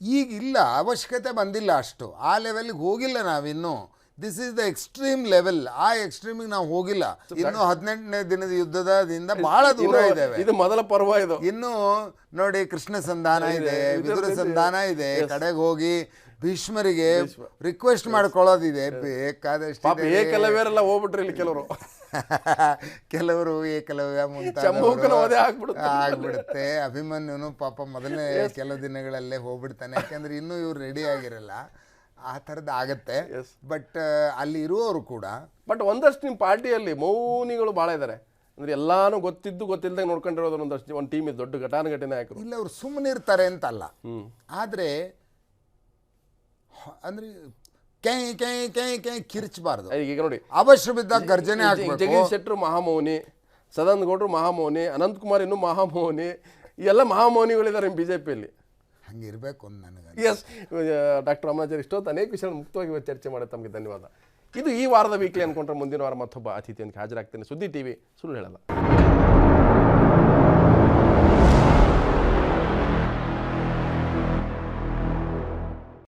ಈಗ ಇಲ್ಲ ಅವಶ್ಯಕತೆ ಬಂದಿಲ್ಲ ಅಷ್ಟು. ಆ ಲೆವೆಲ್ಗೆ ಹೋಗಿಲ್ಲ ನಾವಿನ್ನು. This is the extreme level ಆ ಎಕ್ಸ್ಟ್ರೀಮಿಗೆ ನಾವು ಹೋಗಿಲ್ಲ. ಇನ್ನು ಹದಿನೆಂಟನೇ ದಿನದ ಯುದ್ಧದಿಂದ ಬಹಳ ದೂರ ಇದು- ಇದ್ದೇವೆ. ಇದು ಮೊದಲ ಪರ್ವ ಇದು. ಇನ್ನು ನೋಡಿ ಕೃಷ್ಣ ಸಂಧಾನ ಇದೆ ವಿದುರ ಸಂಧಾನ ಇದೆ. ಕಡೆಗೆ ಹೋಗಿ ಭೀಷ್ಮರಿಗೆ ರಿಕ್ವೆಸ್ಟ್ ಮಾಡ್ಕೊಳ್ಳೋದಿದೆ. ಬೇಕಾದಷ್ಟು ಏಕಲವ್ಯರೆಲ್ಲ ಹೋಗ್ಬಿಟ್ರಿ ಇಲ್ಲಿ ಕೆಲವರು. ಕೆಲವರು ಏಕಲವ್ಯ. ಆಗ್ಬಿಡುತ್ತೆ. ಅಭಿಮನ್ಯುನು ಪಾಪ ಮೊದಲನೇ ಕೆಲವು ದಿನಗಳಲ್ಲೇ ಹೋಗ್ಬಿಡ್ತಾನೆ. ಯಾಕಂದ್ರೆ ಇನ್ನೂ ಇವ್ರು ರೆಡಿ ಆಗಿರಲ್ಲ. ಆ ಥರದ್ದು ಆಗತ್ತೆ. ಬಟ್ ಅಲ್ಲಿ ಇರುವವರು ಕೂಡ ಬಟ್ ಒಂದಷ್ಟು ನಿಮ್ಮ ಪಾರ್ಟಿಯಲ್ಲಿ ಮೌನಿಗಳು ಭಾಳ ಇದ್ದಾರೆ ಅಂದ್ರೆ ಎಲ್ಲಾನು ಗೊತ್ತಿದ್ದು ಗೊತ್ತಿಲ್ಲದೆ ನೋಡ್ಕೊಂಡಿರೋದು ಒಂದಷ್ಟು ಒಂದು ಟೀಮ್ ಇದೆ ದೊಡ್ಡ ಘಟಾನುಘಟನೆ ನಾಯಕರು. ಇಲ್ಲ ಅವ್ರು ಸುಮ್ಮನಿರ್ತಾರೆ ಅಂತಲ್ಲ. ಹ್ಮ್. ಆದರೆ ಅಂದ್ರೆ ಕೈ ಕೈ ಕೈ ಕೈ ಕಿರ್ಚಬಾರ್ದು. ಈಗ ನೋಡಿ. ಅವಶ್ಯ ಬಿದ್ದಾಗ ಗರ್ಜನೆ ಜಗದೀಶ್ ಶೆಟ್ಟರು ಮಹಾಮೌನಿ ಸದಾನಂದ ಗೌಡರು ಮಹಾಮೌನಿ ಅನಂತಕುಮಾರ್ ಇನ್ನೂ ಮಹಾಮೌನಿ ಎಲ್ಲ ಮಹಾಮೌನಿಗಳಿದ್ದಾರೆ ಬಿ ಜೆ ಪಿಯಲ್ಲಿ ಹಂಗಿರ್ಬೇಕು ಅಂತ ನನಗೆ ಎಸ್ ಡಾಕ್ಟರ್ ಅಮ್ಮಾಚಾರಿ ಇಷ್ಟೊತ್ತು ಅನೇಕ ವಿಷಯಗಳು ಮುಕ್ತವಾಗಿ ಇವತ್ತು ಚರ್ಚೆ ಮಾಡಿ ತಮಗೆ ಧನ್ಯವಾದ. ಇದು ಈ ವಾರದ ವೀಕ್ಲಿ ಅಂದ್ಕೊಂಡ್ರೆ ಮುಂದಿನ ವಾರ ಮತ್ತೊಬ್ಬ ಅತಿಥಿಯೊಂದಿಗೆ ಹಾಜರಾಗ್ತೇನೆ. ಸುದ್ದಿ ಟಿವಿ, ಸುಳ್ಳು ಹೇಳಲ್ಲ.